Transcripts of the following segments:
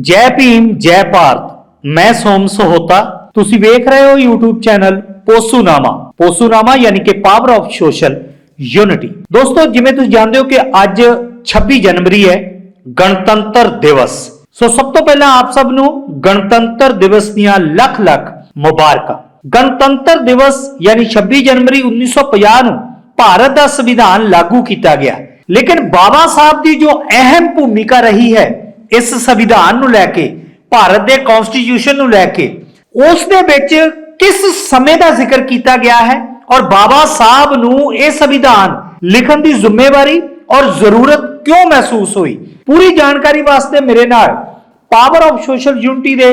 ਜੈ ਭੀਮ, ਜੈ ਭਾਰਤ। ਮੈਂ ਸੋਮ ਸਹੋਤਾ। ਤੁਸੀਂ ਵੇਖ ਰਹੇ ਹੋ YouTube ਚੈਨਲ ਪੋਸੂਨਾਮਾ। ਪੋਸੂਨਾਮਾ ਯਾਨੀ ਕਿ ਪਾਵਰ ਆਫ ਸੋਸ਼ਲ ਯੂਨਿਟੀ ਦੋਸਤੋ, ਜਿਵੇਂ ਤੁਸੀਂ ਜਾਣਦੇ ਹੋ ਕਿ ਅੱਜ 26 ਜਨਵਰੀ ਹੈ, ਗਣਤੰਤਰ ਦਿਵਸ। ਸੋ ਸਭ ਤੋਂ ਪਹਿਲਾਂ ਆਪ ਸਭ ਨੂੰ ਗਣਤੰਤਰ ਦਿਵਸ ਦੀਆਂ ਲੱਖ ਲੱਖ ਮੁਬਾਰਕਾਂ। ਗਣਤੰਤਰ ਦਿਵਸ ਯਾਨੀ 26 ਜਨਵਰੀ 1950 ਨੂੰ ਭਾਰਤ ਦਾ ਸੰਵਿਧਾਨ ਲਾਗੂ ਕੀਤਾ ਗਿਆ। ਲੇਕਿਨ ਬਾਬਾ ਸਾਹਿਬ ਦੀ ਜੋ ਅਹਿਮ ਭੂਮਿਕਾ ਰਹੀ ਹੈ ਇਸ ਸੰਵਿਧਾਨ ਨੂੰ ਲੈ ਕੇ, ਭਾਰਤ ਦੇ ਕਨਸਟੀਟਿਊਸ਼ਨ ਨੂੰ ਲੈ ਕੇ ਉਸ ਦੇ ਵਿੱਚ ਕਿਸ ਸਮੇਂ ਦਾ ਜ਼ਿਕਰ ਕੀਤਾ ਗਿਆ ਹੈ? ਔਰ ਬਾਬਾ ਸਾਹਿਬ ਨੂੰ ਇਹ ਸੰਵਿਧਾਨ ਲਿਖਣ ਦੀ ਜ਼ਿੰਮੇਵਾਰੀ ਔਰ ਜ਼ਰੂਰਤ ਕਿਉਂ ਮਹਿਸੂਸ ਹੋਈ? ਪੂਰੀ ਜਾਣਕਾਰੀ ਵਾਸਤੇ ਮੇਰੇ ਨਾਲ ਪਾਵਰ ਆਫ ਸੋਸ਼ਲ ਯੂਨਿਟੀ ਦੇ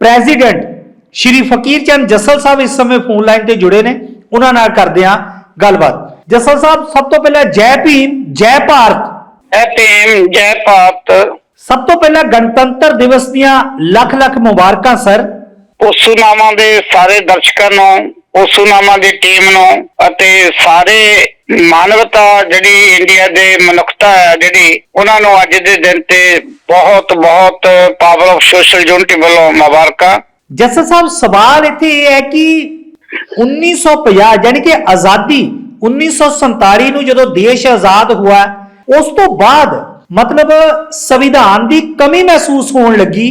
ਪ੍ਰੈਜ਼ੀਡੈਂਟ ਸ਼੍ਰੀ ਫਕੀਰ ਚੰਦ ਜੱਸਲ ਸਾਹਿਬ ਇਸ ਸਮੇਂ ਫੋਨ ਲਾਈਨ ਤੇ ਜੁੜੇ ਨੇ। ਉਹਨਾਂ ਨਾਲ ਕਰਦੇ ਹਾਂ ਗੱਲਬਾਤ। ਜੱਸਲ ਸਾਹਿਬ, ਸਭ ਤੋਂ ਪਹਿਲਾਂ ਜੈ ਭੀਮ, ਜੈ ਭਾਰਤ। ਐ ਭੀਮ, ਜੈ ਭਾਰਤ। ਸਭ ਤੋਂ ਪਹਿਲਾਂ ਗਣਤੰਤਰ ਦਿਵਸ ਦੀਆਂ ਲੱਖ ਲੱਖ ਮੁਬਾਰਕਾਂ ਸਰ। ਉਸੂਨਾਮਾ ਦੇ ਸਾਰੇ ਦਰਸ਼ਕਾਂ ਨੂੰ ਉਸੂਨਾਮਾ ਦੀ ਟੀਮ ਨੂੰ ਅਤੇ ਸਾਰੇ ਮਾਨਵਤਾ ਜਿਹੜੀ ਇੰਡੀਆ ਦੇ ਮਨੁੱਖਤਾ ਹੈ ਜਿਹੜੀ ਉਹਨਾਂ ਨੂੰ ਅੱਜ ਦੇ ਦਿਨ ਤੇ ਬਹੁਤ ਬਹੁਤ ਪਾਵਰ ਆਫ ਸੋਸ਼ਲ ਯੂਨਿਟੀ ਵੱਲੋਂ ਮੁਬਾਰਕਾਂ। ਜੱਸਲ ਸਾਹਿਬ ਸਵਾਲ ਇੱਥੇ ਇਹ ਹੈ ਕਿ 1950 ਯਾਨੀ ਕਿ ਆਜ਼ਾਦੀ 1947 ਨੂੰ ਜਦੋਂ ਦੇਸ਼ ਆਜ਼ਾਦ ਹੋਇਆ ਉਸ ਤੋਂ ਬਾਅਦ ਮਤਲਬ ਸੰਵਿਧਾਨ ਦੀ ਕਮੀ ਮਹਿਸੂਸ ਹੋਣ ਲੱਗੀ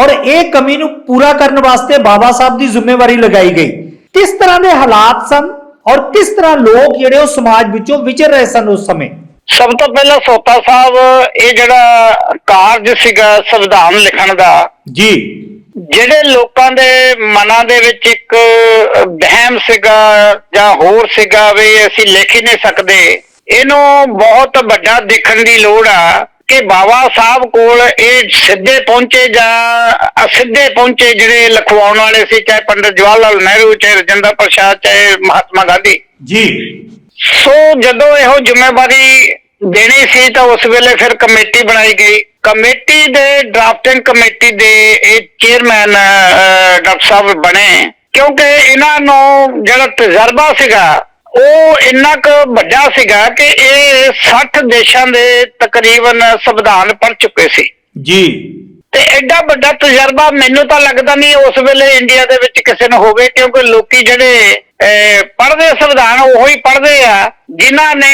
ਔਰ ਇਹ ਕਮੀ ਨੂੰ ਪੂਰਾ ਕਰਨ ਵਾਸਤੇ ਬਾਬਾ ਸਾਹਿਬ ਦੀ ਜ਼ਿੰਮੇਵਾਰੀ ਲਗਾਈ ਗਈ। ਕਿਸ ਤਰ੍ਹਾਂ ਦੇ ਹਾਲਾਤ ਸਨ ਔਰ ਕਿਸ ਤਰ੍ਹਾਂ ਲੋਕ ਜਿਹੜੇ ਉਹ ਸਮਾਜ ਵਿੱਚੋਂ ਵਿਚਰ ਰਹੇ ਸਨ ਉਸ ਸਮੇਂ? ਸਭ ਤੋਂ ਪਹਿਲਾਂ ਸੋਤਾ ਸਾਹਿਬ ਇਹ ਜਿਹੜਾ ਕਾਰਜ ਸੀਗਾ ਸੰਵਿਧਾਨ ਲਿਖਣ ਦਾ ਜੀ। ਜਿਹੜੇ ਲੋਕਾਂ ਦੇ ਮਨਾਂ ਦੇ ਵਿੱਚ ਇੱਕ ਵਹਿਮ ਸੀਗਾ ਜਾਂ ਹੋਰ ਸੀਗਾ ਵੀ ਅਸੀਂ ਲਿਖ ਹੀ ਨਹੀਂ ਸਕਦੇ। ਇਹਨੂੰ ਬਹੁਤ ਵੱਡਾ ਦੇਖਣ ਦੀ ਲੋੜ ਆ ਕਿ ਬਾਬਾ ਸਾਹਿਬ ਕੋਲ ਇਹ ਸਿੱਧੇ ਪਹੁੰਚੇ ਜਾਂ ਅਸਿੱਧੇ ਪਹੁੰਚੇ ਜਿਹੜੇ ਲਿਖਵਾਉਣ ਵਾਲੇ ਸੀ ਚਾਹੇ ਪੰਡਿਤ ਜਵਾਹਰ ਲਾਲ ਨਹਿਰੂ ਚਾਹੇ ਰਜਿੰਦਰ ਪ੍ਰਸਾਦ ਚਾਹੇ ਮਹਾਤਮਾ ਗਾਂਧੀ। ਜੀ। ਸੋ ਜਦੋਂ ਇਹੋ ਜ਼ਿੰਮੇਵਾਰੀ ਦੇਣੀ ਸੀ ਤਾਂ ਉਸ ਵੇਲੇ ਫਿਰ ਕਮੇਟੀ ਬਣਾਈ ਗਈ। ਕਮੇਟੀ ਦੇ ਡਰਾਫਟਿੰਗ ਕਮੇਟੀ ਦੇ ਇਹ ਚੇਅਰਮੈਨ ਡਾਕਟਰ ਸਾਹਿਬ ਬਣੇ। ਕਿਉਂਕਿ ਇਹਨਾਂ ਨੂੰ ਜਿਹੜਾ ਤਜਰਬਾ ਸੀਗਾ ਉਹ ਇੰਨਾ ਕੁ ਵੱਡਾ ਸੀਗਾ ਕਿ ਇਹ 60 ਦੇਸ਼ਾਂ ਦੇ ਤਕਰੀਬਨ ਸੰਵਿਧਾਨ ਪੜ੍ਹ ਚੁੱਕੇ ਸੀ। ਜੀ। ਤੇ ਐਡਾ ਵੱਡਾ ਤਜਰਬਾ ਮੈਨੂੰ ਤਾਂ ਲੱਗਦਾ ਨਹੀਂ ਉਸ ਵੇਲੇ ਇੰਡੀਆ ਦੇ ਵਿੱਚ ਕਿਸੇ ਨੂੰ ਹੋਵੇ ਕਿਉਂਕਿ ਲੋਕੀ ਜਿਹੜੇ ਅਹ, ਪੜ੍ਹਦੇ ਸੰਵਿਧਾਨ ਉਹੋ ਹੀ ਪੜ੍ਹਦੇ ਆ ਜਿਨ੍ਹਾਂ ਨੇ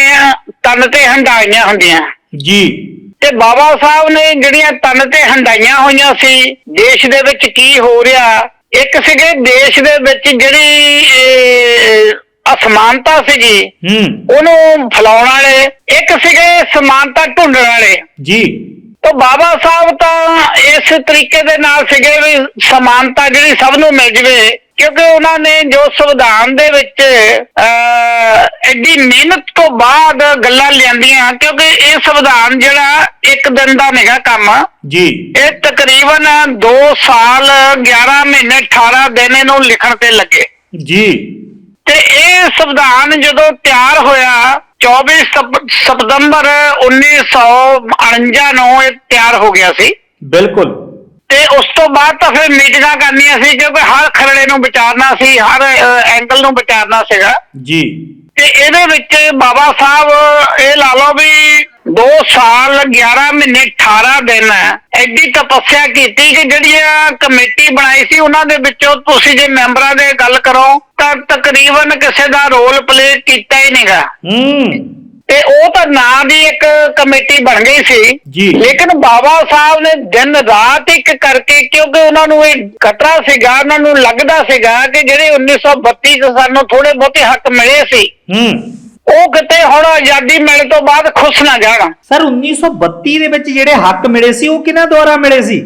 ਤਨ ਤੇ ਹੰਡਾਈਆਂ ਹੁੰਦੀਆਂ। ਜੀ। ਤੇ ਬਾਬਾ ਸਾਹਿਬ ਨੇ ਜਿਹੜੀਆਂ ਤਨ ਤੇ ਹੰਡਾਈਆਂ ਹੋਈਆਂ ਸੀ ਦੇਸ਼ ਦੇ ਵਿੱਚ ਕੀ ਹੋ ਰਿਹਾ ਇੱਕ ਸੀਗੇ ਦੇਸ਼ ਦੇ ਵਿੱਚ ਜਿਹੜੀ ਅਹ, ਅਸਮਾਨਤਾ ਸੀਗੀ। ਹੂੰ। ਉਹਨੂੰ ਫੈਲਾਉਣ ਵਾਲੇ ਇੱਕ ਸੀਗੇ ਸਮਾਨਤਾ ਢੂੰਡਣ ਵਾਲੇ। ਜੀ। ਤਾਂ ਬਾਬਾ ਸਾਹਿਬ ਤਾਂ ਇਸ ਤਰੀਕੇ ਦੇ ਨਾਲ ਸੀਗੇ ਵੀ ਸਮਾਨਤਾ ਜਿਹੜੀ ਸਭ ਨੂੰ ਮਿਲ ਜਵੇ ਕਿਉਂਕਿ ਉਹਨਾਂ ਨੇ ਜੋ ਸੰਵਿਧਾਨ ਦੇ ਵਿੱਚ ਐਡੀ ਮਿਹਨਤ ਤੋਂ ਬਾਅਦ ਗੱਲਾਂ ਲਿਆਂਦੀਆਂ ਕਿਉਂਕਿ ਇਹ ਸੰਵਿਧਾਨ ਜਿਹੜਾ ਇੱਕ ਦਿਨ ਦਾ ਨਿਗਾ ਕੰਮ। ਜੀ। ਇਹ ਤਕਰੀਬਨ 2 ਸਾਲ 11 ਮਹੀਨੇ 18 ਦਿਨ ਇਹਨੂੰ ਲਿਖਣ ਤੇ ਲੱਗੇ। ਜੀ। ਤੇ ਇਹ ਸੰਵਿਧਾਨ ਜਦੋਂ ਤਿਆਰ ਹੋਇਆ 24 ਸਪ- ਸਤੰਬਰ 1949 ਨੂੰ ਇਹ ਤਿਆਰ ਹੋ ਗਿਆ ਸੀ। ਬਿਲਕੁਲ। ਤੇ ਉਸ ਤੋਂ ਬਾਅਦ ਤਾਂ ਫਿਰ ਮੀਟਿੰਗਾਂ ਕਰਨੀਆਂ ਸੀ ਕਿਉਂਕਿ ਹਰ ਖਰੜੇ ਨੂੰ ਵਿਚਾਰਨਾ ਸੀ ਹਰ ਐਂਗਲ ਨੂੰ ਵਿਚਾਰਨਾ ਸੀਗਾ। ਜੀ। ਤੇ ਇਹਦੇ ਵਿੱਚ ਬਾਬਾ ਸਾਹਿਬ ਇਹ ਲਾ ਲਓ ਵੀ 2 ਸਾਲ 11 ਮਹੀਨੇ 18 ਦਿਨ ਐਡੀ ਤਪੱਸਿਆ ਕੀਤੀ ਕਿ ਜਿਹੜੀਆਂ ਕਮੇਟੀ ਬਣਾਈ ਸੀ ਉਹਨਾਂ ਦੇ ਵਿੱਚੋਂ ਤੁਸੀਂ ਜੇ ਮੈਂਬਰਾਂ ਦੇ ਗੱਲ ਕਰੋ ਤਾਂ ਤਕਰੀਬਨ ਕਿਸੇ ਦਾ ਰੋਲ ਪਲੇ ਕੀਤਾ ਹੀ ਨਹੀਂਗਾ ਹੂੰ। ਤੇ ਉਹ ਤਾਂ ਨਾਂ ਦੀ ਇੱਕ ਕਮੇਟੀ ਬਣ ਗਈ ਸੀ। ਲੇਕਿਨ ਬਾਬਾ ਸਾਹਿਬ ਨੇ ਦਿਨ ਰਾਤ ਇੱਕ ਕਰਕੇ ਕਿਉਂਕਿ ਉਹਨਾਂ ਨੂੰ ਇਹ ਖਤਰਾ ਸੀਗਾ ਉਹਨਾਂ ਨੂੰ ਲੱਗਦਾ ਸੀਗਾ ਕਿ ਜਿਹੜੇ 1932 ਚ ਸਾਨੂੰ ਥੋੜੇ ਬਹੁਤੇ ਹੱਕ ਮਿਲੇ ਸੀ ਹੂੰ। ਉਹ ਕਿਤੇ ਹੁਣ ਆਜ਼ਾਦੀ ਮਿਲਣ ਤੋਂ ਬਾਅਦ ਖੁਸ਼ ਨਾ ਜਾਣ। ਸਰ 1932 ਦੇ ਵਿੱਚ ਜਿਹੜੇ ਹੱਕ ਮਿਲੇ ਸੀ ਉਹ ਕਿਹਨਾਂ ਦੁਆਰਾ ਮਿਲੇ ਸੀ?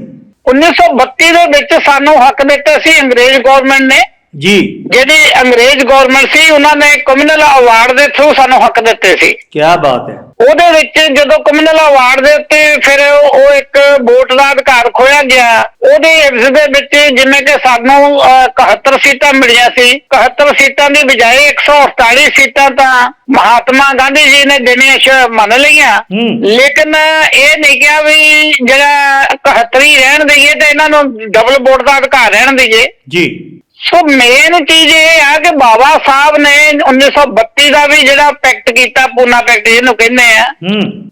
1932 ਦੇ ਵਿੱਚ ਸਾਨੂੰ ਹੱਕ ਦਿੱਤੇ ਸੀ ਅੰਗਰੇਜ਼ ਗਵਰਨਮੈਂਟ ਨੇ। ਜੀ। ਜਿਹੜੀ ਅੰਗਰੇਜ਼ ਗਵਰਨਮੈਂਟ ਸੀ ਉਹਨਾਂ ਨੇ ਕਮਿਊਨਲ ਅਵਾਰਡ ਦੇ ਥਰੂ ਸਾਨੂੰ ਹੱਕ ਦਿੱਤੇ ਸੀ। ਕੀ ਬਾਤ ਹੈ। ਉਹਦੇ ਵਿੱਚ ਜਦੋਂ ਕਮਿਊਨਲ ਅਵਾਰਡ ਦੇ ਉੱਤੇ ਫਿਰ ਉਹ ਇੱਕ ਵੋਟ ਦਾ ਅਧਿਕਾਰ ਖੋਇਆ ਗਿਆ। ਉਹਦੇ ਇਸ ਦੇ ਵਿੱਚ ਜਿਵੇਂ ਕਿ ਸਾਨੂੰ ਅਹ, 71 ਸੀਟਾਂ ਮਿਲੀਆਂ ਸੀ। 71 ਸੀਟਾਂ ਦੀ ਬਜਾਏ 148 ਸੀਟਾਂ ਤਾਂ ਮਹਾਤਮਾ ਗਾਂਧੀ ਜੀ ਨੇ ਦੇਣੀਆਂ ਮੰਨ ਲਈਆਂ। ਲੇਕਿਨ ਇਹ ਨਹੀਂ ਕਿਹਾ ਵੀ ਜਿਹੜਾ 71 ਹੀ ਰਹਿਣ ਦਈਏ ਤੇ ਇਹਨਾਂ ਨੂੰ ਡਬਲ ਵੋਟ ਦਾ ਅਧਿਕਾਰ ਰਹਿਣ ਦਈਏ। ਜੀ। ਸੋ ਮੇਨ ਚੀਜ਼ ਇਹ ਆ ਕਿ ਬਾਬਾ ਸਾਹਿਬ ਨੇ 1932 ਦਾ ਵੀ ਜਿਹੜਾ ਪੈਕਟ ਕੀਤਾ ਪੂਨਾ ਪੈਕਟ ਜਿਹਨੂੰ ਕਹਿੰਦੇ ਆ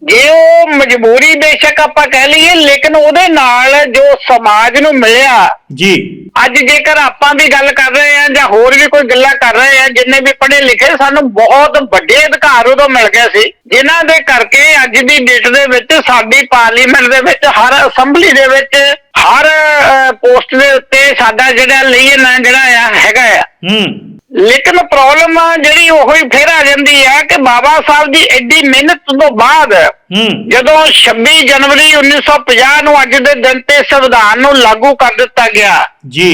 ਜੇ ਉਹ ਮਜਬੂਰੀ ਬੇਸ਼ੱਕ ਆਪਾਂ ਕਹਿ ਲਈਏ ਲੇਕਿਨ ਉਹਦੇ ਨਾਲ ਜੋ ਸਮਾਜ ਨੂੰ ਮਿਲਿਆ ਜੀ। ਅੱਜ ਜੇਕਰ ਆਪਾਂ ਵੀ ਗੱਲ ਕਰ ਰਹੇ ਆ ਜਾਂ ਹੋਰ ਵੀ ਕੋਈ ਗੱਲਾਂ ਕਰ ਰਹੇ ਆ ਜਿੰਨੇ ਵੀ ਪੜ੍ਹੇ ਲਿਖੇ ਸਾਨੂੰ ਬਹੁਤ ਵੱਡੇ ਅਧਿਕਾਰ ਉਦੋਂ ਮਿਲ ਗਏ ਸੀ ਜਿਨ੍ਹਾਂ ਦੇ ਕਰਕੇ ਅੱਜ ਦੀ ਡੇਟ ਦੇ ਵਿੱਚ ਸਾਡੀ ਪਾਰਲੀਮੈਂਟ ਦੇ ਵਿੱਚ ਹਰ ਅਸੈਂਬਲੀ ਦੇ ਵਿੱਚ ਹਰ ਪੋਸਟ ਦੇ ਉੱਤੇ ਸਾਡਾ ਜਿਹੜਾ ਲਈ ਨਾ ਜਿਹੜਾ ਆ ਹੈਗਾ ਆ। ਹੂੰ। ਲੇਕਿਨ ਪ੍ਰੋਬਲਮ ਜਿਹੜੀ ਉਹੀ ਫੇਰ ਆ ਜਾਂਦੀ ਆ ਕਿ ਬਾਬਾ ਸਾਹਿਬ ਦੀ ਐਡੀ ਮਿਹਨਤ ਤੋਂ ਬਾਅਦ ਹੂੰ। ਜਦੋਂ 26 ਜਨਵਰੀ 1950 ਨੂੰ ਅੱਜ ਦੇ ਦਿਨ ਤੇ ਸੰਵਿਧਾਨ ਨੂੰ ਲਾਗੂ ਕਰ ਦਿੱਤਾ ਗਿਆ ਜੀ।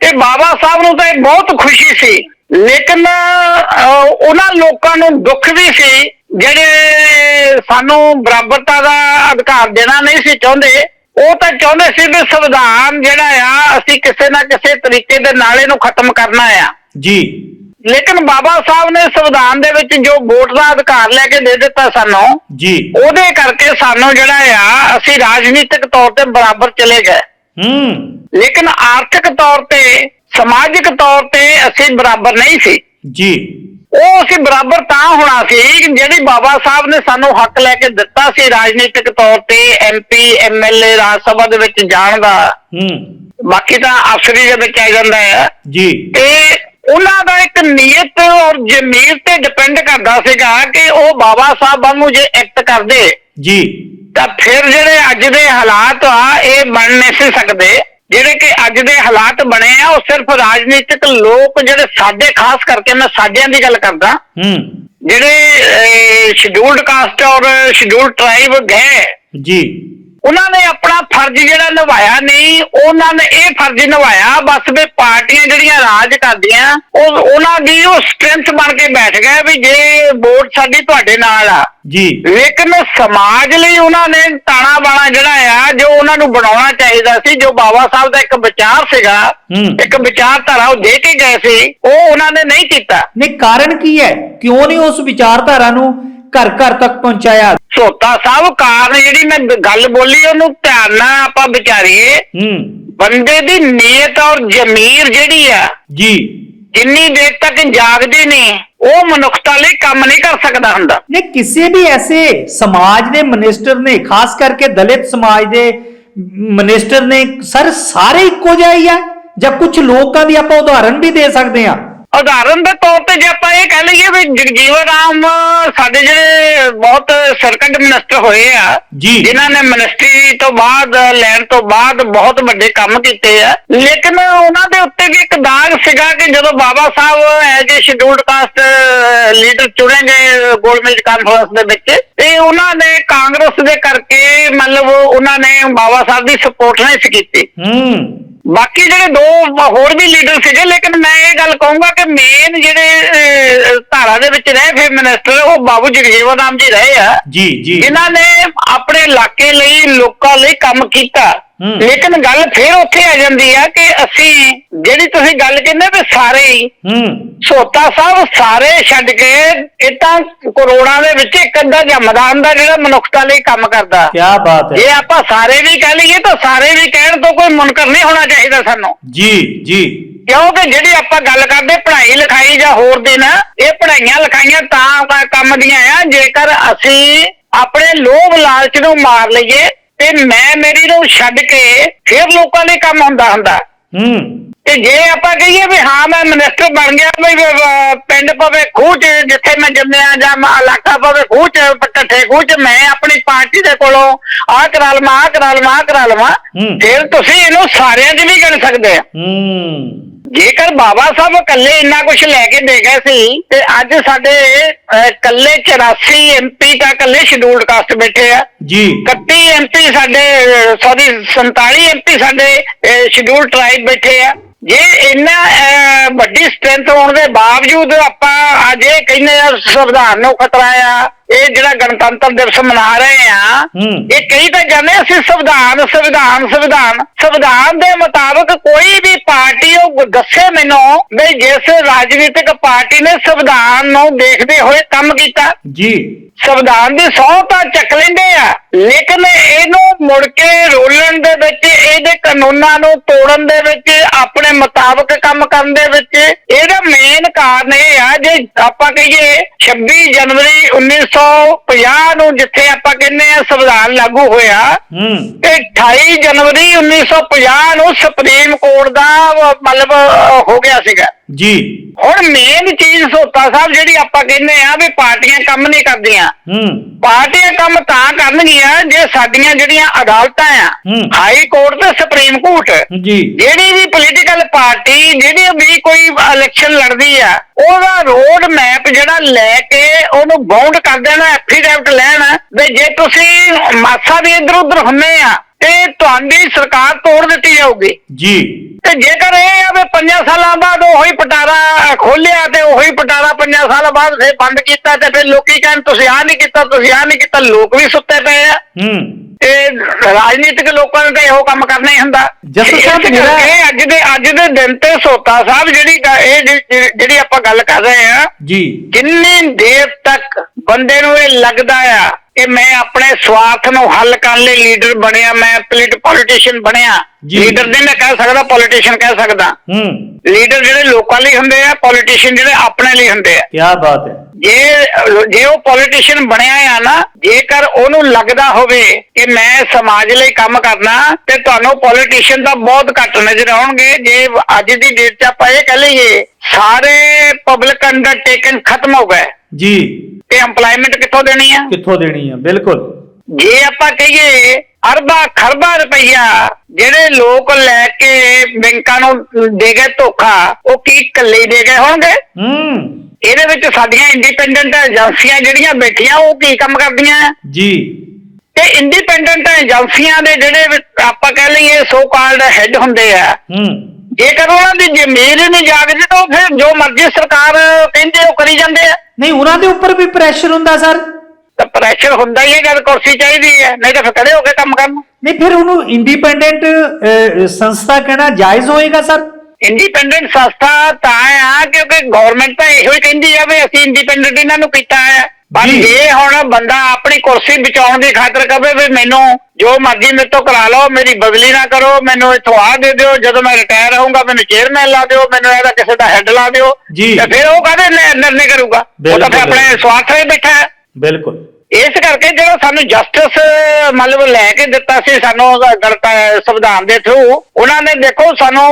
ਤੇ ਬਾਬਾ ਸਾਹਿਬ ਨੂੰ ਤਾਂ ਇਹ ਬਹੁਤ ਖੁਸ਼ੀ ਸੀ। ਲੇਕਿਨ ਉਹਨਾਂ ਲੋਕਾਂ ਨੂੰ ਦੁੱਖ ਵੀ ਸੀ ਜਿਹੜੇ ਸਾਨੂੰ ਬਰਾਬਰਤਾ ਦਾ ਅਧਿਕਾਰ ਦੇਣਾ ਨਹੀਂ ਸੀ ਚਾਹੁੰਦੇ। ਉਹ ਤਾਂ ਚਾਹੁੰਦੇ ਸੀ ਕਿ ਸੰਵਿਧਾਨ ਜਿਹੜਾ ਆ ਅਸੀਂ ਕਿਸੇ ਨਾ ਕਿਸੇ ਤਰੀਕੇ ਦੇ ਨਾਲ ਇਹਨੂੰ ਖਤਮ ਕਰਨਾ ਆ। ਜੀ। ਲੇਕਿਨ ਬਾਬਾ ਸਾਹਿਬ ਨੇ ਸੰਵਿਧਾਨ ਦੇ ਵਿੱਚ ਜੋ ਵੋਟ ਦਾ ਅਧਿਕਾਰ ਲੈ ਕੇ ਦੇ ਦਿੱਤਾ ਸਾਨੂੰ ਜੀ। ਉਹਦੇ ਕਰਕੇ ਸਾਨੂੰ ਜਿਹੜਾ ਆ ਅਸੀਂ ਰਾਜਨੀਤਿਕ ਤੌਰ ਤੇ ਬਰਾਬਰ ਚਲੇ ਗਏ। ਹੂੰ। ਲੇਕਿਨ ਆਰਥਿਕ ਤੌਰ ਤੇ ਸਮਾਜਿਕ ਤੌਰ ਤੇ ਅਸੀਂ ਬਰਾਬਰ ਨਹੀਂ ਸੀ। ਜੀ। ਉਹ ਅਸੀਂ ਬਰਾਬਰ ਤਾਂ ਹੋਣਾ ਸੀ ਕਿ ਜਿਹੜੀ ਬਾਬਾ ਸਾਹਿਬ ਨੇ ਸਾਨੂੰ ਹੱਕ ਲੈ ਕੇ ਦਿੱਤਾ ਸੀ ਰਾਜਨੀਤਿਕ ਤੌਰ ਤੇ ਐਮਪੀ ਐਮਐਲਏ ਰਾਜ ਸਭਾ ਦੇ ਵਿੱਚ ਜਾਣ ਦਾ। ਹੂੰ। ਬਾਕੀ ਤਾਂ ਅਫਸਰੀ ਦੇ ਵਿੱਚ ਆ ਜਾਂਦਾ ਹੈ। ਜੀ। ਤੇ ਉਹਨਾਂ ਦਾ ਇੱਕ ਨੀਅਤ ਔਰ ਜ਼ਮੀਰ ਤੇ ਡਿਪੈਂਡ ਕਰਦਾ ਸੀਗਾ ਕਿ ਉਹ ਬਾਬਾ ਸਾਹਿਬ ਵਾਂਗੂ ਜੇ ਐਕਟ ਕਰਦੇ ਜੀ। ਤਾਂ ਫਿਰ ਜਿਹੜੇ ਅੱਜ ਦੇ ਹਾਲਾਤ ਆ ਇਹ ਬਣ ਨਹੀਂ ਸੀ ਸਕਦੇ। ਜਿਹੜੇ ਕਿ ਅੱਜ ਦੇ ਹਾਲਾਤ ਬਣੇ ਆ ਉਹ ਸਿਰਫ ਰਾਜਨੀਤਿਕ ਲੋਕ ਜਿਹੜੇ ਸਾਡੇ ਖਾਸ ਕਰਕੇ ਮੈਂ ਸਾਡਿਆਂ ਦੀ ਗੱਲ ਕਰਦਾ। ਹੂੰ। ਜਿਹੜੇ ਸ਼ਡਿਊਲਡ ਕਾਸਟ ਔਰ ਸ਼ਡਿਊਲਡ ਟ੍ਰਾਈਬ ਗਏ। ਜੀ। ਉਹਨਾਂ ਨੇ ਆਪਣਾ ਫਰਜ਼ ਜਿਹੜਾ ਨਿਭਾਇਆ ਨਹੀਂ ਉਹਨਾਂ ਨੇ ਇਹ ਫਰਜ਼ ਨਿਭਾਇਆ ਬਸ ਵੀ ਪਾਰਟੀਆਂ ਜਿਹੜੀਆਂ ਰਾਜ ਕਰਦੀਆਂ ਉਹ ਉਹਨਾਂ ਦੀ ਉਹ ਸਟਰੈਂਥ ਬਣ ਕੇ ਬੈਠ ਗਏ ਵੀ ਜੇ ਵੋਟ ਸਾਡੀ ਤੁਹਾਡੇ ਨਾਲ ਆ। ਜੀ। ਲੇਕਿਨ ਸਮਾਜ ਲਈ ਉਹਨਾਂ ਨੇ ਤਾਣਾ ਬਾਣਾ ਜਿਹੜਾ ਆ ਜੋ ਉਹਨਾਂ ਨੂੰ ਬਣਾਉਣਾ ਚਾਹੀਦਾ ਸੀ ਜੋ ਬਾਬਾ ਸਾਹਿਬ ਦਾ ਇੱਕ ਵਿਚਾਰ ਸੀਗਾ। ਇੱਕ ਵਿਚਾਰਧਾਰਾ ਉਹ ਦੇ ਕੇ ਗਏ ਸੀ ਉਹ ਉਹਨਾਂ ਨੇ ਨਹੀਂ ਕੀਤਾ। ਨਹੀਂ ਕਾਰਨ ਕੀ ਹੈ? ਕਿਉਂ ਨਹੀਂ ਉਸ ਵਿਚਾਰਧਾਰਾ ਨੂੰ ਘਰ ਘਰ ਤੱਕ ਪਹੁੰਚਾਇਆ? ਸੋਤਾ ਸਾਹਿਬ ਕਾਰਨ ਜਿਹੜੀ ਮੈਂ ਗੱਲ ਬੋਲੀ ਉਹਨੂੰ ਧਿਆਨ ਨਾਲ ਆਪਾਂ ਵਿਚਾਰੀਏ। ਬੰਦੇ ਦੀ ਨੀਅਤ ਔਰ ਜ਼ਮੀਰ ਜਿਹੜੀ ਆ ਜੀ। ਜਿੰਨੀ ਦੇਰ ਤੱਕ ਜਾਗਦੀ ਨਹੀਂ ਉਹ ਮਨੁੱਖਤਾ ਲਈ ਕੰਮ ਨਹੀਂ ਕਰ ਸਕਦਾ ਹੁੰਦਾ। ਨੇ ਕਿਸੇ ਵੀ ਐਸੇ ਸਮਾਜ ਦੇ ਮਨਿਸਟਰ ਨੇ, ਖਾਸ ਕਰਕੇ ਦਲਿਤ ਸਮਾਜ ਦੇ ਮਨਿਸਟਰ ਨੇ, ਸਰ, ਸਾਰੇ ਇੱਕੋ ਜਿਹੇ ਹੀ ਆ? ਜਾਂ ਕੁਝ ਲੋਕਾਂ ਦੀ ਆਪਾਂ ਉਦਾਹਰਨ ਵੀ ਦੇ ਸਕਦੇ ਆ ਉਦਾਹਰਨ ਦੇ ਤੌਰ ਤੇ ਜੇ ਆਪਾਂ ਇਹ ਕਹਿ ਲਈਏ ਵੀ ਜਗਜੀਵਨ ਰਾਮ ਸਾਡੇ ਜਿਹੜੇ ਬਹੁਤ ਸਰਕਟ ਮਿਨਿਸਟਰ ਹੋਏ ਆ। ਜਿਨ੍ਹਾਂ ਨੇ ਮਿਨਿਸਟਰੀ ਤੋਂ ਬਾਅਦ ਲੈਣ ਤੋਂ ਬਾਅਦ ਬਹੁਤ ਵੱਡੇ ਕੰਮ ਕੀਤੇ ਆ ਲੇਕਿਨ ਉਹਨਾਂ ਦੇ ਉੱਤੇ ਵੀ ਇੱਕ ਦਾਗ ਸੀਗਾ ਕਿ ਜਦੋਂ Baba Sahib as a scheduled caste leader ਚੁਣੇ ਗਏ ਗੋਲਮੇਜ ਕਾਨਫਰੰਸ ਦੇ ਵਿੱਚ ਤੇ ਉਹਨਾਂ ਨੇ ਕਾਂਗਰਸ ਦੇ ਕਰਕੇ ਮਤਲਬ ਉਹਨਾਂ ਨੇ ਬਾਬਾ ਸਾਹਿਬ ਦੀ ਸਪੋਰਟ ਨਹੀਂ ਸੀ ਕੀਤੀ ਹੂੰ ਬਾਕੀ ਜਿਹੜੇ ਦੋ ਹੋਰ ਵੀ ਲੀਡਰ ਸੀਗੇ ਲੇਕਿਨ ਮੈਂ ਇਹ ਗੱਲ ਕਹੂੰਗਾ ਕਿ ਮੇਨ ਜਿਹੜੇ ਧਾਰਾ ਦੇ ਵਿੱਚ ਰਹੇ ਫਿਰ ਮਿਨਿਸਟਰ ਉਹ ਬਾਬੂ ਜਗਜੀਵਨ ਰਾਮ ਜੀ ਰਹੇ ਆ ਜੀ ਜੀ ਜਿਨ੍ਹਾਂ ਨੇ ਆਪਣੇ ਇਲਾਕੇ ਲਈ ਲੋਕਾਂ ਲਈ ਕੰਮ ਕੀਤਾ। ਲੇਕਿਨ ਗੱਲ ਫਿਰ ਉੱਥੇ ਆ ਜਾਂਦੀ ਆ ਕਿ ਅਸੀਂ ਜਿਹੜੀ ਤੁਸੀਂ ਗੱਲ ਕਹਿੰਦੇ ਵੀ ਸਾਰੇ ਹੀ ਹੂੰ। ਸੋਤਾ ਸਾਹਿਬ ਸਾਰੇ ਛੱਡ ਕੇ ਇਹ ਤਾਂ ਕਰੋੜਾਂ ਦੇ ਵਿੱਚ ਇੱਕ ਅੱਧਾ ਜੰਮਦਾ ਹੁੰਦਾ ਜਿਹੜਾ ਮਨੁੱਖਤਾ ਲਈ ਕੰਮ ਕਰਦਾ। ਕੀ ਬਾਤ ਜੇ ਹੈ ਆਪਾਂ ਸਾਰੇ ਵੀ ਕਹਿ ਲਈਏ ਤਾਂ ਸਾਰੇ ਵੀ ਕਹਿਣ ਤੋਂ ਕੋਈ ਮੁਨਕਰ ਨਹੀਂ ਹੋਣਾ ਚਾਹੀਦਾ ਸਾਨੂੰ। ਜੀ ਜੀ। ਕਿਉਂਕਿ ਜਿਹੜੀ ਆਪਾਂ ਗੱਲ ਕਰਦੇ ਪੜ੍ਹਾਈ ਲਿਖਾਈ ਜਾਂ ਹੋਰ ਦੀ ਨਾ ਇਹ ਪੜ੍ਹਾਈਆਂ ਲਿਖਾਈਆਂ ਤਾਂ ਕੰਮ ਦੀਆਂ ਆ। ਜੇਕਰ ਅਸੀਂ ਆਪਣੇ ਲੋਭ ਲਾਲਚ ਨੂੰ ਮਾਰ ਲਈਏ ਤੇ ਮੈਂ ਮੇਰੀ ਨੂੰ ਛੱਡ ਕੇ ਫਿਰ ਲੋਕਾਂ ਲਈ ਕੰਮ ਹੁੰਦਾ ਹੁੰਦਾ। ਹੂੰ। ਤੇ ਜੇ ਆਪਾਂ ਕਹੀਏ ਵੀ ਹਾਂ ਮੈਂ ਮਿਨਿਸਟਰ ਬਣ ਗਿਆ ਵ- ਪਿੰਡ ਪਵੇ ਖੂਹ ਚ ਜਿੱਥੇ ਮੈਂ ਜੰਮਿਆ ਜਾਂ ਮ- ਇਲਾਕਾ ਪਵੇ ਖੂਹ ਚ ਇਕੱਠੇ ਖੂਹ ਚ ਮੈਂ ਆਪਣੀ ਪਾਰਟੀ ਦੇ ਕੋਲੋਂ ਆਹ ਕਰਾ ਲਵਾਂ ਆਹ ਕਰਾ ਲਵਾਂ ਆਹ ਕਰਾ ਲਵਾਂ। ਫਿਰ ਤੁਸੀਂ ਇਹਨੂੰ ਸਾਰਿਆਂ 'ਚ ਵੀ ਗਿਣ ਸਕਦੇ ਆ। ਹੂੰ। ਜੇਕਰ ਬਾਬਾ ਸਾਹਿਬ ਇਕੱਲੇ ਇੰਨਾ ਕੁਝ ਲੈ ਕੇ ਦੇ ਗਏ ਸੀ ਤੇ ਅੱਜ ਸਾਡੇ ਇਕੱਲੇ 84 ਐਮਪੀ ਤਾਂ ਇਕੱਲੇ ਸ਼ਡਿਊਲਡ ਕਾਸਟ ਬੈਠੇ ਆ। ਜੀ। 31 ਐਮਪੀ ਸਾਡੇ ਸੌਰੀ 47 ਐਮਪੀ ਸਾਡੇ ਸ਼ਡਿਊਲ ਟ੍ਰਾਈਬ ਬੈਠੇ ਆ। ਜੇ ਇੰਨਾ ਵੱਡੀ ਸਟਰੈਂਥ ਹੋਣ ਦੇ ਬਾਵਜੂਦ ਆਪਾਂ ਅੱਜ ਇਹ ਕਹਿੰਦੇ ਆ ਸੰਵਿਧਾਨ ਨੂੰ ਖਤਰਾ ਆ ਇਹ ਜਿਹੜਾ ਗਣਤੰਤਰ ਦਿਵਸ ਮਨਾ ਰਹੇ ਆ ਇਹ ਕਈ ਤਾਂ ਜਾਂਦੇ ਅਸੀਂ ਸੰਵਿਧਾਨ ਸੰਵਿਧਾਨ ਸੰਵਿਧਾਨ। ਸੰਵਿਧਾਨ ਦੇ ਮੁਤਾਬਕ ਕੋਈ ਵੀ ਪਾਰਟੀ ਉਹ ਦੱਸੇ ਮੈਨੂੰ ਵੀ ਜਿਸ ਰਾਜਨੀਤਿਕ ਪਾਰਟੀ ਨੇ ਸੰਵਿਧਾਨ ਨੂੰ ਦੇਖਦੇ ਹੋਏ ਕੰਮ ਕੀਤਾ। ਜੀ। ਸੰਵਿਧਾਨ ਦੀ ਸਹੁੰ ਤਾਂ ਚੱਕ ਲੈਂਦੇ ਆ ਲੇਕਿਨ ਇਹਨੂੰ ਮੁੜ ਕੇ ਰੋਲਣ ਦੇ ਵਿੱਚ ਇਹਦੇ ਕਾਨੂੰਨਾਂ ਨੂੰ ਤੋੜਨ ਦੇ ਵਿੱਚ ਆਪਣੇ ਮੁਤਾਬਕ ਕੰਮ ਕਰਨ ਦੇ ਵਿੱਚ ਇਹਦਾ ਮੇਨ ਕਾਰਨ ਇਹ ਆ ਜੇ ਆਪਾਂ ਕਹੀਏ 26 ਜਨਵਰੀ 1950 ਨੂੰ ਜਿੱਥੇ ਆਪਾਂ ਕਹਿੰਦੇ ਆ ਸੰਵਿਧਾਨ ਲਾਗੂ ਹੋਇਆ ਤੇ 28 ਜਨਵਰੀ 1950 ਨੂੰ ਸੁਪਰੀਮ ਕੋਰਟ ਦਾ ਮਤਲਬ ਹੋ ਗਿਆ ਸੀਗਾ। ਜੀ। ਹੁਣ ਮੇਨ ਚੀਜ਼ ਸੋਤਾ ਸਾਹਿਬ ਜਿਹੜੀ ਆਪਾਂ ਕਹਿੰਦੇ ਆ ਵੀ ਪਾਰਟੀਆਂ ਕੰਮ ਨਹੀਂ ਕਰਦੀਆਂ। ਹੂੰ। ਪਾਰਟੀਆਂ ਕੰਮ ਤਾਂ ਕਰਨਗੀਆਂ ਜੇ ਸਾਡੀਆਂ ਜਿਹੜੀਆਂ ਅਦਾਲਤਾਂ ਆ। ਹਾਈ ਕੋਰਟ ਤੇ ਸੁਪਰੀਮ ਕੋਰਟ। ਜੀ। ਜਿਹੜੀ ਵੀ ਪੋਲੀਟੀਕਲ ਪਾਰਟੀ ਜਿਹੜੀ ਵੀ ਕੋਈ ਇਲੈਕਸ਼ਨ ਲੜਦੀ ਆ ਉਹਦਾ ਰੋਡ ਮੈਪ ਜਿਹੜਾ ਲੈ ਕੇ ਉਹਨੂੰ ਬਾਉਂਡ ਕਰ ਦੇਣਾ ਐਫੀਡੈਵਿਟ ਲੈਣ। ਵੀ ਜੇ ਤੁਸੀਂ ਮਾਸਾ ਵੀ ਇੱਧਰ ਉੱਧਰ ਹੁੰਨੇ ਆ ਤੇ ਤੁਹਾਡੀ ਸਰਕਾਰ ਤੋੜ ਦਿੱਤੀ ਜਾਊਗੀ। ਜੀ। ਤੇ ਜੇਕਰ ਇਹ ਆ ਵੀ ਪੰਜਾਂ ਸਾਲਾਂ ਬਾਅਦ ਉਹੀ ਪਟਾਰਾ ਖੋਲਿਆ ਤੇ ਉਹੀ ਪਟਾਰਾ ਪੰਜਾਂ ਸਾਲਾਂ ਬਾਅਦ ਫੇਰ ਬੰਦ ਕੀਤਾ ਤੇ ਫਿਰ ਲੋਕੀ ਕਹਿਣ ਤੁਸੀਂ ਆਹ ਨਹੀਂ ਕੀਤਾ ਤੁਸੀਂ ਆਹ ਨਹੀਂ ਕੀਤਾ ਲੋਕ ਵੀ ਸੁੱਤੇ ਪਏ ਆ। ਹੂੰ। ਤੇ ਰਾਜਨੀਤਿਕ ਲੋਕਾਂ ਨੇ ਤਾਂ ਇਹੋ ਕੰਮ ਕਰਨਾ ਹੀ ਹੁੰਦਾ। ਜੱਸਲ ਸਾਹਿਬ, ਮੇਰਾ- ਕਰਕੇ ਅੱਜ ਦੇ ਅੱਜ ਦੇ ਦਿਨ ਤੇ ਸੋਤਾ ਸਾਹਿਬ ਜਿਹੜੀ ਇਹ ਜਿਹੜੀ- ਆਪਾਂ ਗੱਲ ਕਰ ਰਹੇ ਆ ਜੀ। ਜਿੰਨੀ ਦੇਰ ਤੱਕ ਬੰਦੇ ਨੂੰ ਇਹ ਲੱਗਦਾ ਆ ਕਿ ਮੈਂ ਆਪਣੇ ਸਵਾਰਥ ਨੂੰ ਹੱਲ ਕਰਨ ਲਈ ਲੀਡਰ ਬਣਿਆ ਮੈਂ ਪੋਲੀਟੀਸ਼ੀਅਨ ਬਣਿਆ। ਲੀਡਰ ਨਹੀਂ ਮੈਂ ਕਹਿ ਸਕਦਾ ਪੋਲੀਟੀਸ਼ੀਅਨ ਕਹਿ ਸਕਦਾ। ਹੂੰ। ਲੀਡਰ ਜਿਹੜੇ ਲੋਕਾਂ ਲਈ ਹੁੰਦੇ ਆ ਪੋਲੀਟੀਸ਼ੀਅਨ ਜਿਹੜੇ ਆਪਣੇ ਲਈ ਹੁੰਦੇ ਆ। ਕੀ ਬਾਤ ਹੈ। ਜੇ ਜੇ ਉਹ ਪੋਲੀਟੀਸ਼ੀਅਨ ਬਣਿਆ ਆ ਨਾ ਜੇਕਰ ਉਹਨੂੰ ਲੱਗਦਾ ਹੋਵੇ ਕਿ ਮੈਂ ਸਮਾਜ ਲਈ ਕੰਮ ਕਰਨਾ ਤੇ ਤੁਹਾਨੂੰ ਪੋਲੀਟੀਸ਼ੀਅਨ ਤਾਂ ਬਹੁਤ ਘੱਟ ਨਜ਼ਰ ਆਉਣਗੇ। ਜੇ ਅੱਜ ਦੀ ਡੇਟ 'ਚ ਆਪਾਂ ਇਹ ਕਹਿ ਲਈਏ ਸਾਰੇ ਪਬਲਿਕ ਅੰਡਰਟੇਕਿੰਗ ਖਤਮ ਹੋ ਗਏ। ਜੀ। ਤੇ ਏਮਪਲੋਇਮੈਂਟ ਕਿੱਥੋਂ ਦੇਣੀ ਆ? ਕਿੱਥੋਂ ਦੇਣੀ ਹੈ ਬਿਲਕੁਲ। ਜੇ ਆਪਾਂ ਕਹੀਏ ਅਰਬਾਂ ਖਰਬਾਂ ਰੁਪਈਆ ਜਿਹੜੇ ਲੋਕ ਲੈ ਕੇ ਬੈਂਕਾਂ ਨੂੰ ਦੇ ਗਏ ਧੋਖਾ ਉਹ ਕੀ ਇਕੱਲੇ ਦੇ ਗਏ ਹੋਣਗੇ? ਹੂੰ। ਇਹਦੇ ਵਿੱਚ ਸਾਡੀਆਂ ਇੰਡੀਪੈਂਡੈਂਟ ਏਜੰਸੀਆਂ ਜਿਹੜੀਆਂ ਬੈਠੀਆਂ ਉਹ ਕੀ ਕੰਮ ਕਰਦੀਆਂ? ਆ? ਜੀ। ਤੇ ਇੰਡੀਪੈਂਡੈਂਟ ਏਜੰਸੀਆਂ ਦੇ ਜਿਹੜੇ ਆਪਾਂ ਕਹਿ ਲਈਏ ਸੋ ਕਾਲਡ ਹੈੱਡ ਹੁੰਦੇ ਆ ਹੂੰ। ਜੇਕਰ ਉਹਨਾਂ ਦੀ ਜ਼ਮੀਰ ਹੀ ਨਹੀਂ ਜਾਗਦੀ ਤਾਂ ਉਹ ਫਿਰ ਜੋ ਮਰਜ਼ੀ ਸਰਕਾਰ ਕਹਿੰਦੇ ਉਹ ਕਰੀ ਜਾਂਦੇ ਆ। ਨਹੀਂ ਉਹਨਾਂ ਦੇ ਉੱਪਰ ਵੀ ਪ੍ਰੈਸ਼ਰ ਹੁੰਦਾ ਸਰ। ਤਾਂ ਪ੍ਰੈਸ਼ਰ ਹੁੰਦਾ ਹੀ ਹੈ ਜਦ ਕੁਰਸੀ ਚਾਹੀਦੀ ਹੈ ਨਹੀਂ ਤਾਂ ਫਿਰ ਖੜੇ ਹੋ ਕੇ ਕੰਮ ਕਰਨ। ਨਹੀਂ ਫਿਰ ਉਹਨੂੰ ਇੰਡੀਪੈਂਡੈਂਟ ਸੰਸਥਾ ਕਹਿਣਾ ਜਾਇਜ਼ ਹੋਏਗਾ ਸਰ। ਇੰਡੀਪੈਂਡੈਂਟ ਸੰਸਥਾ ਤਾਂ ਆ ਕਿਉਂਕਿ ਗਵਰਨਮੈਂਟ ਤਾਂ ਇਹੋ ਹੀ ਕਹਿੰਦੀ ਆ ਵੀ ਅਸੀਂ ਇੰਡੀਪੈਂਡੈਂਟ ਇਹਨਾਂ ਨੂੰ ਕੀਤਾ ਹੈ। ਪਰ ਜੀ। ਹੁਣ ਬੰਦਾ ਆਪਣੀ ਕੁਰਸੀ ਬਚਾਉਣ ਦੀ ਖਾਤਰ ਕਹੇ ਵੀ ਮੈਨੂੰ ਜੋ ਮਰਜ਼ੀ ਮੇਰੇ ਤੋਂ ਕਰਾ ਲਓ ਮੇਰੀ ਬਦਲੀ ਨਾ ਕਰੋ ਮੈਨੂੰ ਇੱਥੋਂ ਆ ਦੇ ਦਿਓ ਜਦੋਂ ਮੈਂ ਰਿਟਾਇਰ ਹੋਊਂਗਾ ਮੈਨੂੰ ਚੇਅਰਮੈਨ ਲਾ ਦਿਓ ਮੈਨੂੰ ਇਹਦਾ ਕਿਸੇ ਦਾ ਹੈੱਡ ਲਾ ਦਿਓ। ਤੇ ਫਿਰ ਉਹ ਕਾਹਦੇ ਨਿਰਣੇ ਕਰੂਗਾ ਉਹ ਤਾਂ ਫਿਰ। ਆਪਣੇ ਸਵਾਰਥ ਲਈ ਬੈਠਾ ਹੈ ਬਿਲਕੁਲ ਇਸ ਕਰਕੇ ਜਿਹੜਾ ਸਾਨੂੰ ਜਸਟਿਸ ਮਤਲਬ ਲੈ ਕੇ ਦਿੱਤਾ ਸੀ ਸਾਨੂੰ ਸੰਵਿਧਾਨ ਦੇ ਥਰੂ ਉਹਨਾਂ ਨੇ ਦੇਖੋ ਸਾਨੂੰ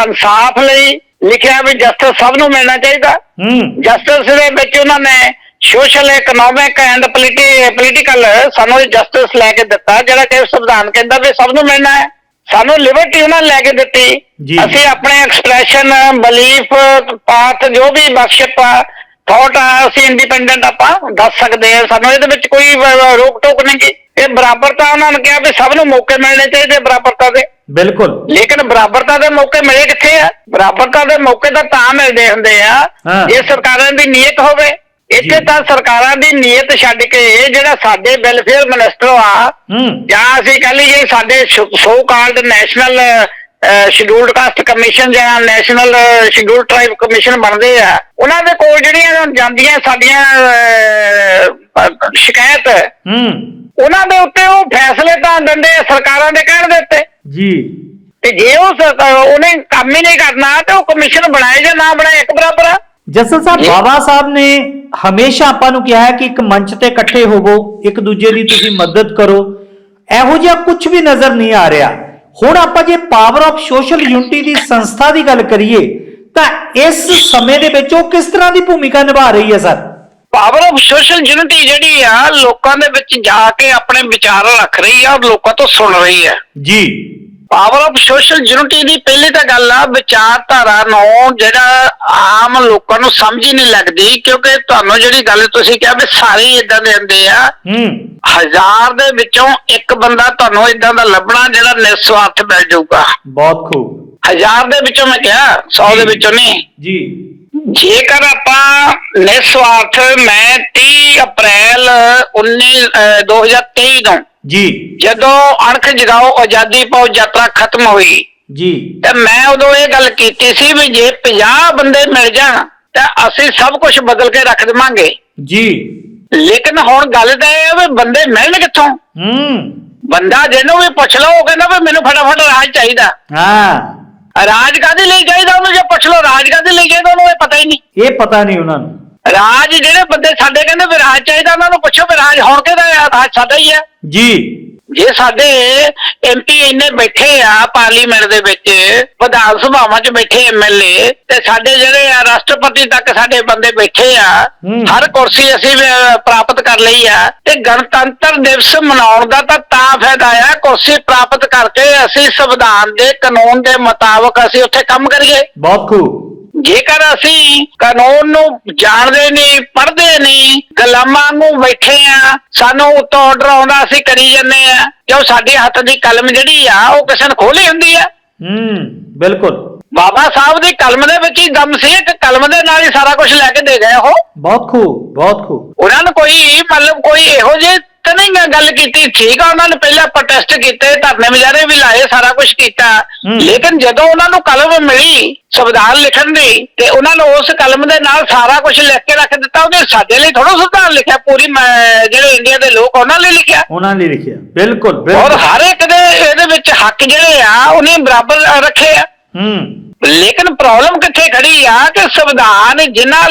ਇਨਸਾਫ ਲਈ ਲਿਖਿਆ ਵੀ ਜਸਟਿਸ ਸਭ ਨੂੰ ਮਿਲਣਾ ਚਾਹੀਦਾ ਹੂੰ ਜਸਟਿਸ ਦੇ ਵਿੱਚ ਉਹਨਾਂ ਨੇ ਸੋਸ਼ਲ ਇਕਨੋਮਿਕ ਐਂਡ ਪੋਲੀਟੀਕਲ ਸਾਨੂੰ ਜਸਟਿਸ ਲੈ ਕੇ ਦਿੱਤਾ ਜਿਹੜਾ ਕਿ ਸੰਵਿਧਾਨ ਕਹਿੰਦਾ ਵੀ ਸਭ ਨੂੰ ਮਿਲਣਾ ਹੈ। ਸਾਨੂੰ ਲਿਬਰਟੀ ਉਹਨਾਂ ਲੈ ਕੇ ਦਿੱਤੀ। ਅਸੀਂ ਆਪਣੇ ਐਕਸਪ੍ਰੈਸ਼ਨ ਬਲੀਫ ਪਾਥ ਜੋ ਵੀ ਵਰਸ਼ਿਪ ਆ ਥਾਟ ਆ ਅਸੀਂ ਇੰਡੀਪੈਂਡੈਂਟ ਆਪਾਂ ਦੱਸ ਸਕਦੇ ਆ ਸਾਨੂੰ ਇਹਦੇ ਵਿੱਚ ਕੋਈ ਰੋਕ ਟੋਕ ਨਹੀਂ ਗੀ। ਇਹ ਬਰਾਬਰਤਾ ਉਹਨਾਂ ਨੇ ਕਿਹਾ ਵੀ ਸਭ ਨੂੰ ਮੌਕੇ ਮਿਲਣੇ ਚਾਹੀਦੇ ਬਰਾਬਰਤਾ ਦੇ। ਬਿਲਕੁਲ। ਲੇਕਿਨ ਬਰਾਬਰਤਾ ਦੇ ਮੌਕੇ ਮਿਲੇ ਕਿੱਥੇ ਆ? ਬਰਾਬਰਤਾ ਦੇ ਮੌਕੇ ਤਾਂ ਤਾਂ ਮਿਲਦੇ ਹੁੰਦੇ ਆ। ਹਾਂ। ਜੇ ਸਰਕਾਰਾਂ ਦੀ ਨੀਅਤ ਹੋਵੇ ਇੱਥੇ। ਤਾਂ ਸਰਕਾਰਾਂ ਦੀ ਨੀਅਤ ਛੱਡ ਕੇ ਜਿਹੜਾ ਸਾਡੇ ਵੈਲਫੇਅਰ ਮਿਨਿਸਟਰ ਆ ਹੂੰ। ਜਾਂ ਅਸੀਂ ਕਹ ਲਈਏ ਸਾਡੇ so called national scheduled caste commission ਜਾਂ ਨੈਸ਼ਨਲ ਸ਼ਡਿਊਲਡ ਟ੍ਰਾਈਬ ਕਮਿਸ਼ਨ ਬਣਦੇ ਆ ਉਹਨਾਂ ਦੇ ਕੋਲ ਜਿਹੜੀਆਂ ਜਾਂਦੀਆਂ ਸਾਡੀਆਂ ਸ਼ਿਕਾਇਤ ਹੂੰ। ਉਹਨਾਂ ਦੇ ਉੱਤੇ ਉਹ ਫੈਸਲੇ ਤਾਂ ਦਿੰਦੇ ਆ ਸਰਕਾਰਾਂ ਦੇ ਕਹਿਣ ਦੇ ਉੱਤੇ। ਜੀ। ਤੇ ਜੇ ਉਹ ਉਹਨੇ ਕੰਮ ਹੀ ਨਹੀਂ ਕਰਨਾ ਤੇ ਉਹ ਕਮਿਸ਼ਨ ਬਣਾਏ ਜਾਂ ਨਾ ਬਣਾਏ ਇੱਕ ਬਰਾਬਰ ਆ। ਜਸਲ ਸਾਹਿਬ। ਬਾਬਾ ਸਾਹਿਬ ਨੇ ਹਮੇਸ਼ਾ ਆਪਾਂ ਨੂੰ ਕਿਹਾ ਹੈ ਕਿ ਇੱਕ ਮੰਚ ਤੇ ਇਕੱਠੇ ਹੋਵੋ ਇੱਕ ਦੂਜੇ ਦੀ ਤੁਸੀਂ ਮਦਦ ਕਰੋ ਇਹੋ ਜਿਹਾ ਕੁਝ ਵੀ ਨਜ਼ਰ ਨਹੀਂ ਆ ਰਿਹਾ ਹੁਣ ਆਪਾਂ ਜੇ ਪਾਵਰ ਆਫ ਸੋਸ਼ਲ ਯੂਨਿਟੀ ਦੀ ਸੰਸਥਾ ਦੀ ਗੱਲ ਕਰੀਏ ਤਾਂ ਇਸ ਸਮੇਂ ਦੇ ਵਿੱਚ ਉਹ ਕਿਸ ਤਰ੍ਹਾਂ ਦੀ ਭੂਮਿਕਾ ਨਿਭਾ ਰਹੀ ਹੈ sir power of social unity ਜਿਹੜੀ ਆ ਲੋਕਾਂ ਦੇ ਵਿੱਚ ਜਾ ਕੇ ਆਪਣੇ ਵਿਚਾਰ ਰੱਖ ਰਹੀ ਆ ਔਰ ਲੋਕਾਂ ਤੋਂ ਸੁਣ ਰਹੀ ਆ। ਜੀ। ਪਾਵਰ ਆਫ ਸੋਸ਼ਲ ਯੂਨਿਟੀ ਦੀ ਪਹਿਲੀ ਤਾਂ ਗੱਲ ਆ ਵਿਚਾਰਧਾਰਾ ਨੂੰ ਜਿਹੜਾ ਆਮ ਲੋਕਾਂ ਨੂੰ ਸਮਝ ਹੀ ਨਹੀਂ ਲੱਗਦੀ ਕਿਉਂਕਿ ਤੁਹਾਨੂੰ ਜਿਹੜੀ ਗੱਲ ਤੁਸੀਂ ਕਿਹਾ ਵੀ ਸਾਰੇ ਇਦਾਂ ਦੇ ਹੁੰਦੇ ਆ। ਹਜ਼ਾਰ ਦੇ ਵਿੱਚੋਂ ਇੱਕ ਬੰਦਾ ਤੁਹਾਨੂੰ ਇਦਾਂ ਦਾ ਲੱਭਣਾ ਜਿਹੜਾ ਨਿਸਵਾਰਥ ਮਿਲ ਜਾਊਗਾ। ਬਹੁਤ ਖੂਬ। ਹਜ਼ਾਰ ਦੇ ਵਿੱਚੋਂ ਮੈਂ ਕਿਹਾ 100 ਦੇ ਵਿੱਚੋਂ ਨਹੀਂ। ਜੀ। ਜੇਕਰ ਆਪਾਂ ਨਿਸਵਾਰਥ ਮੈਂ 30 ਅਪ੍ਰੈਲ 19 ਅਹ 2023 ਨੂੰ ਜੀ। ਜਦੋਂ ਅਣਖ ਜਗਾਓ ਆਜ਼ਾਦੀ ਪਾਓ ਯਾਤਰਾ ਖਤਮ ਹੋਈ ਜੀ। ਤੇ ਮੈਂ ਉਦੋਂ ਇਹ ਗੱਲ ਕੀਤੀ ਸੀ ਵੀ ਜੇ 50 ਬੰਦੇ ਮਿਲ ਜਾਣ ਤਾਂ ਅਸੀਂ ਸਭ ਕੁਝ ਬਦਲ ਕੇ ਰੱਖ ਦੇਵਾਂਗੇ। ਜੀ। ਲੇਕਿਨ ਹੁਣ ਗੱਲ ਤਾਂ ਇਹ ਹੈ ਵੀ ਬੰਦੇ ਮਿਲਣ ਕਿੱਥੋਂ? ਹੂੰ। ਬੰਦਾ ਜਿਹਨੂੰ ਵੀ ਪੁੱਛ ਲਓ ਉਹ ਕਹਿੰਦਾ ਵੀ ਮੈਨੂੰ ਫਟਾਫਟ ਰਾਜ ਚਾਹੀਦਾ। ਹਾਂ। ਰਾਜ ਕਾਹਦੇ ਲਈ ਪੁੱਛ ਲਓ ਰਾਜ ਕਾਹਦੇ ਲਈ ਚਾਹੀਦਾ ਉਹਨੂੰ ਇਹ ਪਤਾ ਹੀ ਨਹੀਂ। ਇਹ ਪਤਾ ਨਹੀਂ ਉਹਨਾਂ ਨੂੰ। ਰਾਜ ਜਿਹੜੇ ਬੰਦੇ ਸਾਡੇ ਕਹਿੰਦੇ ਵੀ ਰਾਜ ਚਾਹੀਦਾ ਉਹਨਾਂ ਨੂੰ ਪੁੱਛੋ ਵੀ ਰਾਜ ਹੁਣ ਕਿਹਦਾ ਰਾਜ ਸਾਡਾ ਹੀ ਆ ਜੀ। ਜੇ ਸਾਡੇ ਐਮਪੀ ਇੰਨੇ ਬੈਠੇ ਆ ਪਾਰਲੀਮੈਂਟ ਦੇ ਵਿੱਚ ਵਿਧਾਨ ਸਭਾਵਾਂ 'ਚ ਬੈਠੇ ਐਮਐਲਏ ਤੇ ਸਾਡੇ ਜਿਹੜੇ ਆ ਰਾਸ਼ਟਰਪਤੀ ਤੱਕ ਸਾਡੇ ਬੰਦੇ ਬੈਠੇ ਆ। ਹਰ ਕੁਰਸੀ ਅਸੀਂ ਪ੍ਰਾਪਤ ਕਰ ਲਈ ਆ ਤੇ ਗਣਤੰਤਰ ਦਿਵਸ ਮਨਾਉਣ ਦਾ ਤਾਂ ਤਾਂ ਫਾਇਦਾ ਆ ਕੁਰਸੀ ਪ੍ਰਾਪਤ ਕਰਕੇ ਅਸੀਂ ਸੰਵਿਧਾਨ ਦੇ ਕਾਨੂੰਨ ਦੇ ਮੁਤਾਬਕ ਅਸੀਂ ਉੱਥੇ ਕੰਮ ਕਰੀਏ ਬਹੁਤ ਖੂਬ ਜੇਕਰ ਅਸੀਂ ਕਾਨੂੰਨ ਨੂੰ ਜਾਣਦੇ ਨਹੀਂ ਪੜ੍ਹਦੇ ਨਹੀਂ ਗੁਲਾਮਾਂ ਨੂੰ ਬੈਠੇ ਆ ਸਾਨੂੰ ਉੱਤੋਂ ਆਰਡਰ ਆਉਂਦਾ ਅਸੀਂ ਕਰੀ ਜੰਨੇ ਆ ਕਿਉਂ ਸਾਡੇ ਹੱਥ ਦੀ ਕਲਮ ਜਿਹੜੀ ਆ ਉਹ ਕਿਸੇ ਨੇ ਖੋਲੀ ਹੁੰਦੀ ਆ? ਹੂੰ ਬਿਲਕੁਲ। ਬਾਬਾ ਸਾਹਿਬ ਦੀ ਕਲਮ ਦੇ ਵਿੱਚ ਹੀ ਦਮ ਸੀ ਇੱਕ ਕਲਮ ਦੇ ਨਾਲ ਹੀ ਸਾਰਾ ਕੁਝ ਲੈ ਕੇ ਦੇ ਗਏ ਉਹ। ਬਹੁਤ ਖੂਬ ਬਹੁਤ ਖੂਬ ਉਹਨਾਂ ਨੂੰ ਕੋਈ ਮਤਲਬ ਕੋਈ ਇਹੋ ਜਿਹੀ ਤਾਂ ਨਹੀਂ ਗਾ ਗੱਲ ਕੀਤੀ ਠੀਕ ਆ ਉਹਨਾਂ ਨੇ ਪਹਿਲਾਂ ਪ੍ਰੋਟੈਸਟ ਕੀਤੇ ਧਰਨੇ ਵਿਚਾਰੇ ਵੀ ਲਾਏ ਸਾਰਾ ਕੁਝ ਕੀਤਾ। ਲੇਕਿਨ ਜਦੋਂ ਉਹਨਾਂ ਨੂੰ ਕਲਮ ਮਿਲੀ ਸੰਵਿਧਾਨ ਲਿਖਣ ਦੀ ਤੇ ਉਹਨਾਂ ਨੇ ਉਸ ਕਲਮ ਦੇ ਨਾਲ ਸਾਰਾ ਕੁਝ ਲਿਖ ਕੇ ਰੱਖ ਦਿੱਤਾ ਉਹਨੇ ਸਾਡੇ ਲਈ ਥੋੜਾ ਸੰਵਿਧਾਨ ਲਿਖਿਆ ਪੂਰੀ ਮ- ਜਿਹੜੇ ਇੰਡੀਆ ਦੇ ਲੋਕ ਉਹਨਾਂ ਲਈ ਲਿਖਿਆ। ਉਹਨਾਂ ਨੇ ਲਿਖਿਆ। ਬਿਲਕੁਲ ਔਰ ਹਰ ਇੱਕ ਦੇ ਇਹਦੇ ਵਿੱਚ ਹੱਕ ਜਿਹੜੇ ਆ ਉਹਨੇ ਬਰਾਬਰ ਰੱਖੇ ਆ। ਹੂੰ। ਲੇਕਿਨ ਪ੍ਰੋਬਲਮ ਕਿੱਥੇ ਖੜੀ ਆ ਕਿ ਸੰਵਿਧਾਨ ਜਿਨ੍ਹਾਂ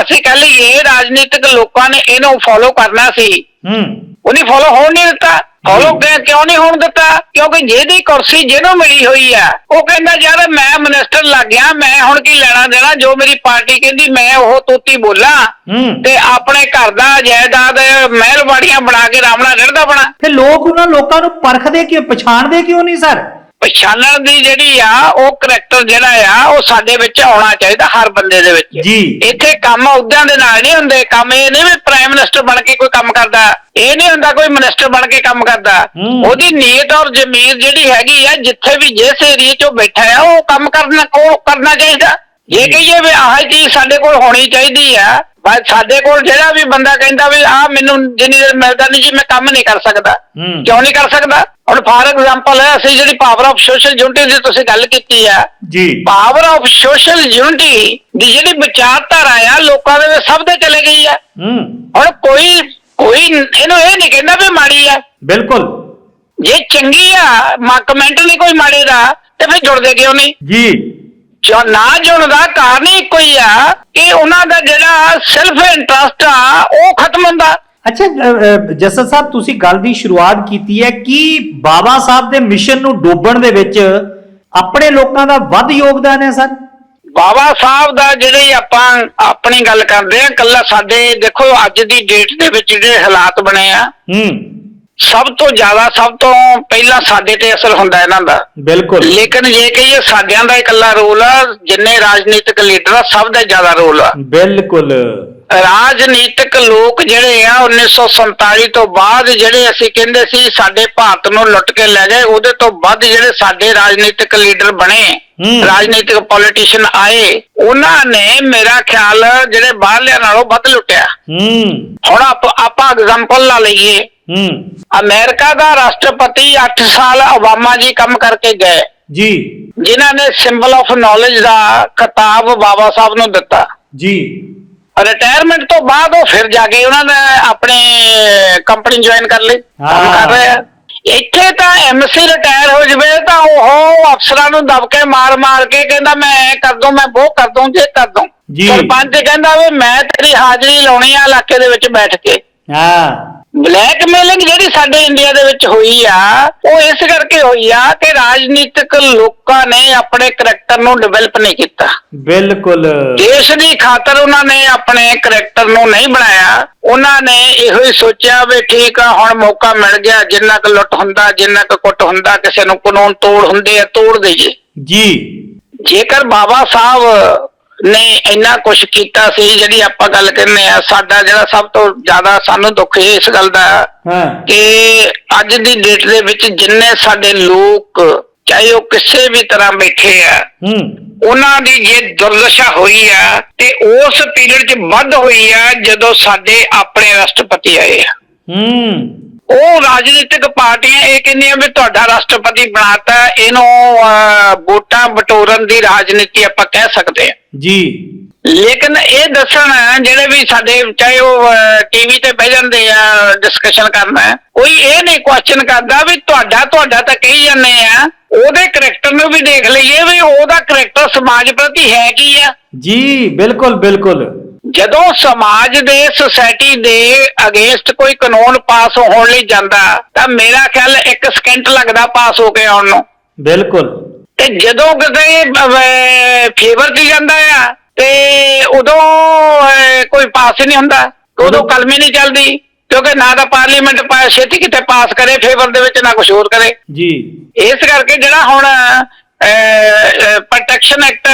ਅਸੀਂ ਕਹ ਲਈਏ ਰਾਜਨੀਤਿਕ ਲੋਕਾਂ ਨੇ ਇਹਨੂੰ ਫੋਲੋ ਕਰਨਾ ਸੀ। ਹੂੰ। ਉਹਨੇ ਫੋਲੋ ਹੋਣ ਨਹੀਂ ਦਿੱਤਾ। ਫੋਲੋ ਕਿਉਂ ਨਹੀਂ ਹੋਣ ਦਿੱਤਾ? ਕਿਉਂਕਿ ਜਿਹਦੀ ਕੁਰਸੀ ਜਿਹਨੂੰ ਮਿਲੀ ਹੋਈ ਆ ਉਹ ਕਹਿੰਦਾ ਯਾਰ ਮੈਂ ਮਿਨਿਸਟਰ ਲੱਗ ਗਿਆ ਮੈਂ ਹੁਣ ਕੀ ਲੈਣਾ ਦੇਣਾ? ਜੋ ਮੇਰੀ ਪਾਰਟੀ ਕਹਿੰਦੀ ਮੈਂ ਉਹ ਤੋਤੀ ਬੋਲਾਂ। ਤੇ ਆਪਣੇ ਘਰ ਦਾ ਜਾਇਦਾਦ ਮਹਿਲਵਾੜੀਆਂ ਬਣਾ ਕੇ ਰਾਮਣਾ ਰਹਿਦਾ ਬਣਾ। ਤੇ ਲੋਕ ਉਹਨਾਂ ਲੋਕਾਂ ਨੂੰ ਪਰਖਦੇ ਕਿਉਂ ਪਛਾਣਦੇ ਕਿਉਂ ਨਹੀਂ ਸਰ? ਪਛਾਣਨ ਦੀ ਜਿਹੜੀ ਆ ਉਹ ਕਰੈਕਟਰ ਜਿਹੜਾ ਆ ਉਹ ਸਾਡੇ ਵਿੱਚ ਆਉਣਾ ਚਾਹੀਦਾ ਹਰ ਬੰਦੇ ਦੇ ਵਿੱਚ। ਜੀ। ਇੱਥੇ ਕੰਮ ਉਦਾਂ ਦੇ ਨਾਲ ਨਹੀਂ ਹੁੰਦੇ ਕੰਮ ਇਹ ਨਹੀਂ ਵੀ ਪ੍ਰਾਈਮ ਮਿਨਿਸਟਰ ਬਣ ਕੇ ਕੋਈ ਕੰਮ ਕਰਦਾ ਇਹ ਨਹੀਂ ਹੁੰਦਾ ਕੋਈ ਮਿਨਿਸਟਰ ਬਣ ਕੇ ਕੰਮ ਕਰਦਾ। ਉਹਦੀ ਨੀਅਤ ਔਰ ਜ਼ਮੀਰ ਜਿਹੜੀ ਹੈਗੀ ਆ ਜਿੱਥੇ ਵੀ ਜਿਸ ਏਰੀਏ 'ਚ ਉਹ ਬੈਠਾ ਆ ਉਹ ਕੰਮ ਕਰਨਾ ਉਹ ਕਰਨਾ ਚਾਹੀਦਾ। ਜੇ। ਕਹੀਏ ਵੀ ਆਹ ਚੀਜ਼ ਸਾਡੇ ਕੋਲ ਹੋਣੀ ਚਾਹੀਦੀ ਆ ਬਸ ਸਾਡੇ ਕੋਲ ਜਿਹੜਾ ਵੀ ਬੰਦਾ ਕਹਿੰਦਾ ਵੀ ਆਹ ਮੈਨੂੰ ਜਿੰਨੀ ਦੇਰ ਮਿਲਦਾ ਨਹੀਂ ਜੀ ਮੈਂ ਕੰਮ ਨਹੀਂ ਕਰ ਸਕਦਾ। ਕਿਉਂ ਨਹੀਂ ਕਰ ਸਕਦਾ? ਹੁਣ ਫਾਰ ਐਗਜ਼ਾਮਪਲ ਹੈ ਅਸੀਂ ਜਿਹੜੀ ਪਾਵਰ ਆਫ ਸੋਸ਼ਲ ਯੂਨਿਟੀ ਦੀ ਤੁਸੀਂ ਗੱਲ ਕੀਤੀ ਆ। ਜੀ। ਪਾਵਰ ਆਫ ਸੋਸ਼ਲ ਯੂਨਿਟੀ ਦੀ ਜਿਹੜੀ ਵਿਚਾਰਧਾਰਾ ਆ ਲੋਕਾਂ ਦੇ ਸਭ ਦੇ ਚਲੇ ਗਈ ਆ। ਹੁਣ ਕੋਈ ਕੋਈ ਇਹਨੂੰ ਇਹ ਨਹੀਂ ਕਹਿੰਦਾ ਵੀ ਮਾੜੀ ਆ। ਬਿਲਕੁਲ। ਜੇ ਚੰਗੀ ਆ ਮਾ ਕਮੈਂਟ ਨਹੀਂ ਕੋਈ ਮਾੜੇ ਦਾ ਤੇ ਫਿਰ ਜੁੜਦੇ ਕਿਉਂ ਨਹੀਂ? ਜੀ। ਜੋ ਨਾ ਜੁੜਨ ਦਾ ਕਾਰਨ ਹੀ ਕੋਈ ਆ। ਕਿ ਉਹਨਾਂ ਦਾ ਜਿਹੜਾ ਸੈਲਫ ਇੰਟਰਸਟ ਆ ਉਹ ਖਤਮ ਹੁੰਦਾ। ਅੱਛਾ ਜਸਨ ਸਾਹਿਬ ਤੁਸੀਂ ਗੱਲ ਦੀ ਸ਼ੁਰੂਆਤ ਕੀਤੀ ਹੈ ਕਿ ਬਾਬਾ ਸਾਹਿਬ ਦੇ ਮਿਸ਼ਨ ਨੂੰ ਡੋਬਣ ਦੇ ਵਿੱਚ ਆਪਣੇ ਲੋਕਾਂ ਦਾ ਵੱਧ ਯੋਗਦਾਨ ਹੈ ਸਰ? ਬਾਬਾ ਸਾਹਿਬ ਦਾ ਜਿਹੜੇ ਆਪਾਂ ਆਪਣੀ ਗੱਲ ਕਰਦੇ ਆ ਕੱਲਾ ਸਾਡੇ ਦੇਖੋ ਅੱਜ ਦੀ ਡੇਟ ਦੇ ਵਿੱਚ ਜਿਹੜੇ ਹਾਲਾਤ ਬਣੇ ਆ। ਹੂੰ। ਸਭ ਤੋਂ ਜ਼ਿਆਦਾ ਸਭ ਤੋਂ ਪਹਿਲਾਂ ਸਾਡੇ ਤੇ ਅਸਰ ਹੁੰਦਾ ਇਹਨਾਂ ਦਾ। ਬਿਲਕੁਲ। ਲੇਕਿਨ ਜੇ ਕਹੀਏ ਸਾਡਿਆਂ ਦਾ ਇਕੱਲਾ ਰੋਲ ਆ ਜਿੰਨੇ ਰਾਜਨੀਤਿਕ ਲੀਡਰ ਆ ਸਭ ਦਾ ਜ਼ਿਆਦਾ ਰੋਲ ਆ। ਬਿਲਕੁਲ। ਰਾਜਨੀਤਿਕ ਲੋਕ ਜਿਹੜੇ ਆ 1947 ਤੋਂ ਬਾਅਦ ਜਿਹੜੇ ਅਸੀਂ ਕਹਿੰਦੇ ਸੀ ਸਾਡੇ ਭਾਰਤ ਨੂੰ ਲੁੱਟ ਕੇ ਲੈ ਗਏ ਉਹਦੇ ਤੋਂ ਵੱਧ ਜਿਹੜੇ ਸਾਡੇ ਰਾਜਨੀਤਿਕ ਲੀਡਰ ਬਣੇ। ਰਾਜਨੀਤਿਕ ਪੋਲੀਟੀਸ਼ੀਅਨ ਆਏ ਉਹਨਾਂ ਨੇ ਮੇਰਾ ਖਿਆਲ ਜਿਹੜੇ ਬਾਹਰਲਿਆਂ ਨਾਲੋਂ ਵੱਧ ਲੁੱਟਿਆ। ਹੂੰ। ਹੁਣ ਆਪ- ਆਪਾਂ ਐਗਜ਼ਾਮਪਲ ਲਾ ਲਈਏ। ਹੂੰ। ਅਮਰੀਕਾ ਦਾ ਰਾਸ਼ਟਰਪਤੀ 8 ਸਾਲ ਓਬਾਮਾ ਜੀ ਕੰਮ ਕਰਕੇ ਗਏ। ਜੀ। ਜਿਨ੍ਹਾਂ ਨੇ ਸਿੰਬਲ ਆਫ ਨੌਲੇਜ ਦਾ ਖਿਤਾਬ ਬਾਬਾ ਸਾਹਿਬ ਨੂੰ ਦਿੱਤਾ। ਜੀ। ਰਿਟਾਇਰਮੈਂਟ ਤੋਂ ਬਾਅਦ ਉਹ ਫਿਰ ਜਾ ਕੇ ਉਹਨਾਂ ਨੇ ਆਪਣੇ ਕੰਪਨੀ ਜੁਆਇਨ ਕਰ ਲਈ। ਕੰਮ। ਕਰ ਰਹੇ ਆ। ਇੱਥੇ ਤਾਂ ਐਮਸੀ ਰਿਟਾਇਰ ਹੋ ਜਵੇ ਤਾਂ ਉਹ ਅਫਸਰਾਂ ਨੂੰ ਦਬ ਕੇ ਮਾਰ ਮਾਰ ਕੇ ਕਹਿੰਦਾ ਮੈਂ ਐ ਕਰ ਦੂੰ ਮੈਂ ਉਹ ਕਰ ਦੂੰ ਜੇ ਕਰ ਦੂੰ। ਸਰਪੰਚ ਕਹਿੰਦਾ ਵੀ ਮੈਂ ਤੇਰੀ ਹਾਜ਼ਰੀ ਲਾਉਣੀ ਆ ਇਲਾਕੇ ਦੇ ਵਿੱਚ ਬੈਠ ਕੇ। ਹਾਂ। ਬਲੈਕਮੇਲਿੰਗ ਜਿਹੜੀ ਸਾਡੇ ਇੰਡੀਆ ਦੇ ਵਿੱਚ ਹੋਈ ਆ ਉਹ ਇਸ ਕਰਕੇ ਹੋਈ ਆ ਕਿ ਰਾਜਨੀਤਿਕ ਲੋਕਾਂ ਨੇ ਆਪਣੇ ਕਰੈਕਟਰ ਨੂੰ ਡਿਵੈਲਪ ਨਹੀਂ ਕੀਤਾ। ਬਿਲਕੁਲ। ਦੇਸ਼ ਦੀ ਖਾਤਰ ਉਹਨਾਂ ਨੇ ਆਪਣੇ ਕਰੈਕਟਰ ਨੂੰ ਨਹੀਂ ਬਣਾਇਆ। ਉਹਨਾਂ ਨੇ ਇਹੋ ਹੀ ਸੋਚਿਆ ਵੀ ਠੀਕ ਆ ਹੁਣ ਮੌਕਾ ਮਿਲ ਗਿਆ ਜਿੰਨਾ ਕੁ ਲੁੱਟ ਹੁੰਦਾ ਜਿੰਨਾ ਕੁ ਕੁੱਟ ਹੁੰਦਾ ਕਿਸੇ ਨੂੰ ਕਾਨੂੰਨ ਤੋੜ ਹੁੰਦੇ ਆ ਤੋੜ ਦੇਈਏ। ਜੀ। ਜੇਕਰ ਬਾਬਾ ਸਾਹਿਬ ਨੇ ਇੰਨਾ ਕੁਝ ਕੀਤਾ ਸੀ ਜਿਹੜੀ ਆਪਾਂ ਗੱਲ ਕਰਨੇ ਆ ਸਾਡਾ ਜਿਹੜਾ ਸਭ ਤੋਂ ਜ਼ਿਆਦਾ ਸਾਨੂੰ ਦੁੱਖ ਇਸ ਗੱਲ ਦਾ ਹਾਂ। ਕਿ ਅੱਜ ਦੀ ਡੇਟ ਦੇ ਵਿੱਚ ਜਿੰਨੇ ਸਾਡੇ ਲੋਕ ਚਾਹੇ ਉਹ ਕਿਸੇ ਵੀ ਤਰ੍ਹਾਂ ਬੈਠੇ ਆ ਹੂੰ। ਉਹਨਾਂ ਦੀ ਜੇ ਦੁਰਦਸ਼ਾ ਹੋਈ ਆ ਤੇ ਉਸ ਪੀਰੀਅਡ 'ਚ ਵੱਧ ਹੋਈ ਆ ਜਦੋਂ ਸਾਡੇ ਆਪਣੇ ਰਾਸ਼ਟਰਪਤੀ ਆਏ ਆ। ਹੂੰ। ਉਹ ਰਾਜਨੀਤਿਕ ਪਾਰਟੀਆਂ ਇਹ ਕਹਿੰਦੀਆਂ ਵੀ ਤੁਹਾਡਾ ਰਾਸ਼ਟਰਪਤੀ ਬਣਾਤਾ ਇਹਨੂੰ ਵੋਟਾਂ ਬਟੋਰਨ ਦੀ ਰਾਜਨੀਤੀ ਆਪਾਂ ਕਹਿ ਸਕਦੇ ਹਾਂ। ਜੀ। ਲੇਕਿਨ ਇਹ ਦੱਸਣ ਜਿਹੜੇ ਵੀ ਸਾਡੇ ਚਾਹੇ ਉਹ ਟੀਵੀ ਤੇ ਬਹਿ ਜਾਂਦੇ ਆ ਡਿਸਕਸ਼ਨ ਕਰਨਾ ਕੋਈ ਇਹ ਨਹੀਂ ਕੁਐਸਚਨ ਕਰਦਾ ਵੀ ਤੁਹਾਡਾ ਤੁਹਾਡਾ ਤਾਂ ਕਹੀ ਜਾਂਦੇ ਆ ਉਹਦੇ ਕਰੈਕਟਰ ਨੂੰ ਵੀ ਦੇਖ ਲਈਏ ਵੀ ਉਹਦਾ ਕਰੈਕਟਰ ਸਮਾਜ ਪ੍ਰਤੀ ਹੈ ਕੀ ਆ। ਜੀ ਬਿਲਕੁਲ ਬਿਲਕੁਲ। ਜਦੋਂ ਸਮਾਜ ਦੇ ਸੋਸਾਇਟੀ ਦੇ ਅਗੇਂਸਟ ਕੋਈ ਕਾਨੂੰਨ ਪਾਸ ਹੋਣ ਲਈ ਜਾਂਦਾ ਤਾਂ ਮੇਰਾ ਖਿਆਲ ਇੱਕ ਸਕਿੰਟ ਲੱਗਦਾ ਪਾਸ ਹੋ ਕੇ ਆਉਣ ਨੂੰ। ਬਿਲਕੁਲ। ਤੇ ਜਦੋਂ ਕਿਤੇ ਫੇਵਰ 'ਚ ਜਾਂਦਾ ਆ ਤੇ ਉਦੋਂ ਕੋਈ ਪਾਸ ਹੀ ਨਹੀਂ ਹੁੰਦਾ ਉਦੋਂ ਕਲਮੀ ਨਹੀਂ ਚੱਲਦੀ ਕਿਉਂਕਿ ਨਾ ਤਾਂ ਪਾਰਲੀਮੈਂਟ ਪਾ ਛੇਤੀ ਕਿਤੇ ਪਾਸ ਕਰੇ ਫੇਵਰ ਦੇ ਵਿੱਚ ਨਾ ਕੁਝ ਹੋਰ ਕਰੇ। ਜੀ। ਇਸ ਕਰਕੇ ਜਿਹੜਾ ਹੁਣ ਪ੍ਰੋਟੈਕਸ਼ਨ ਐਕਟ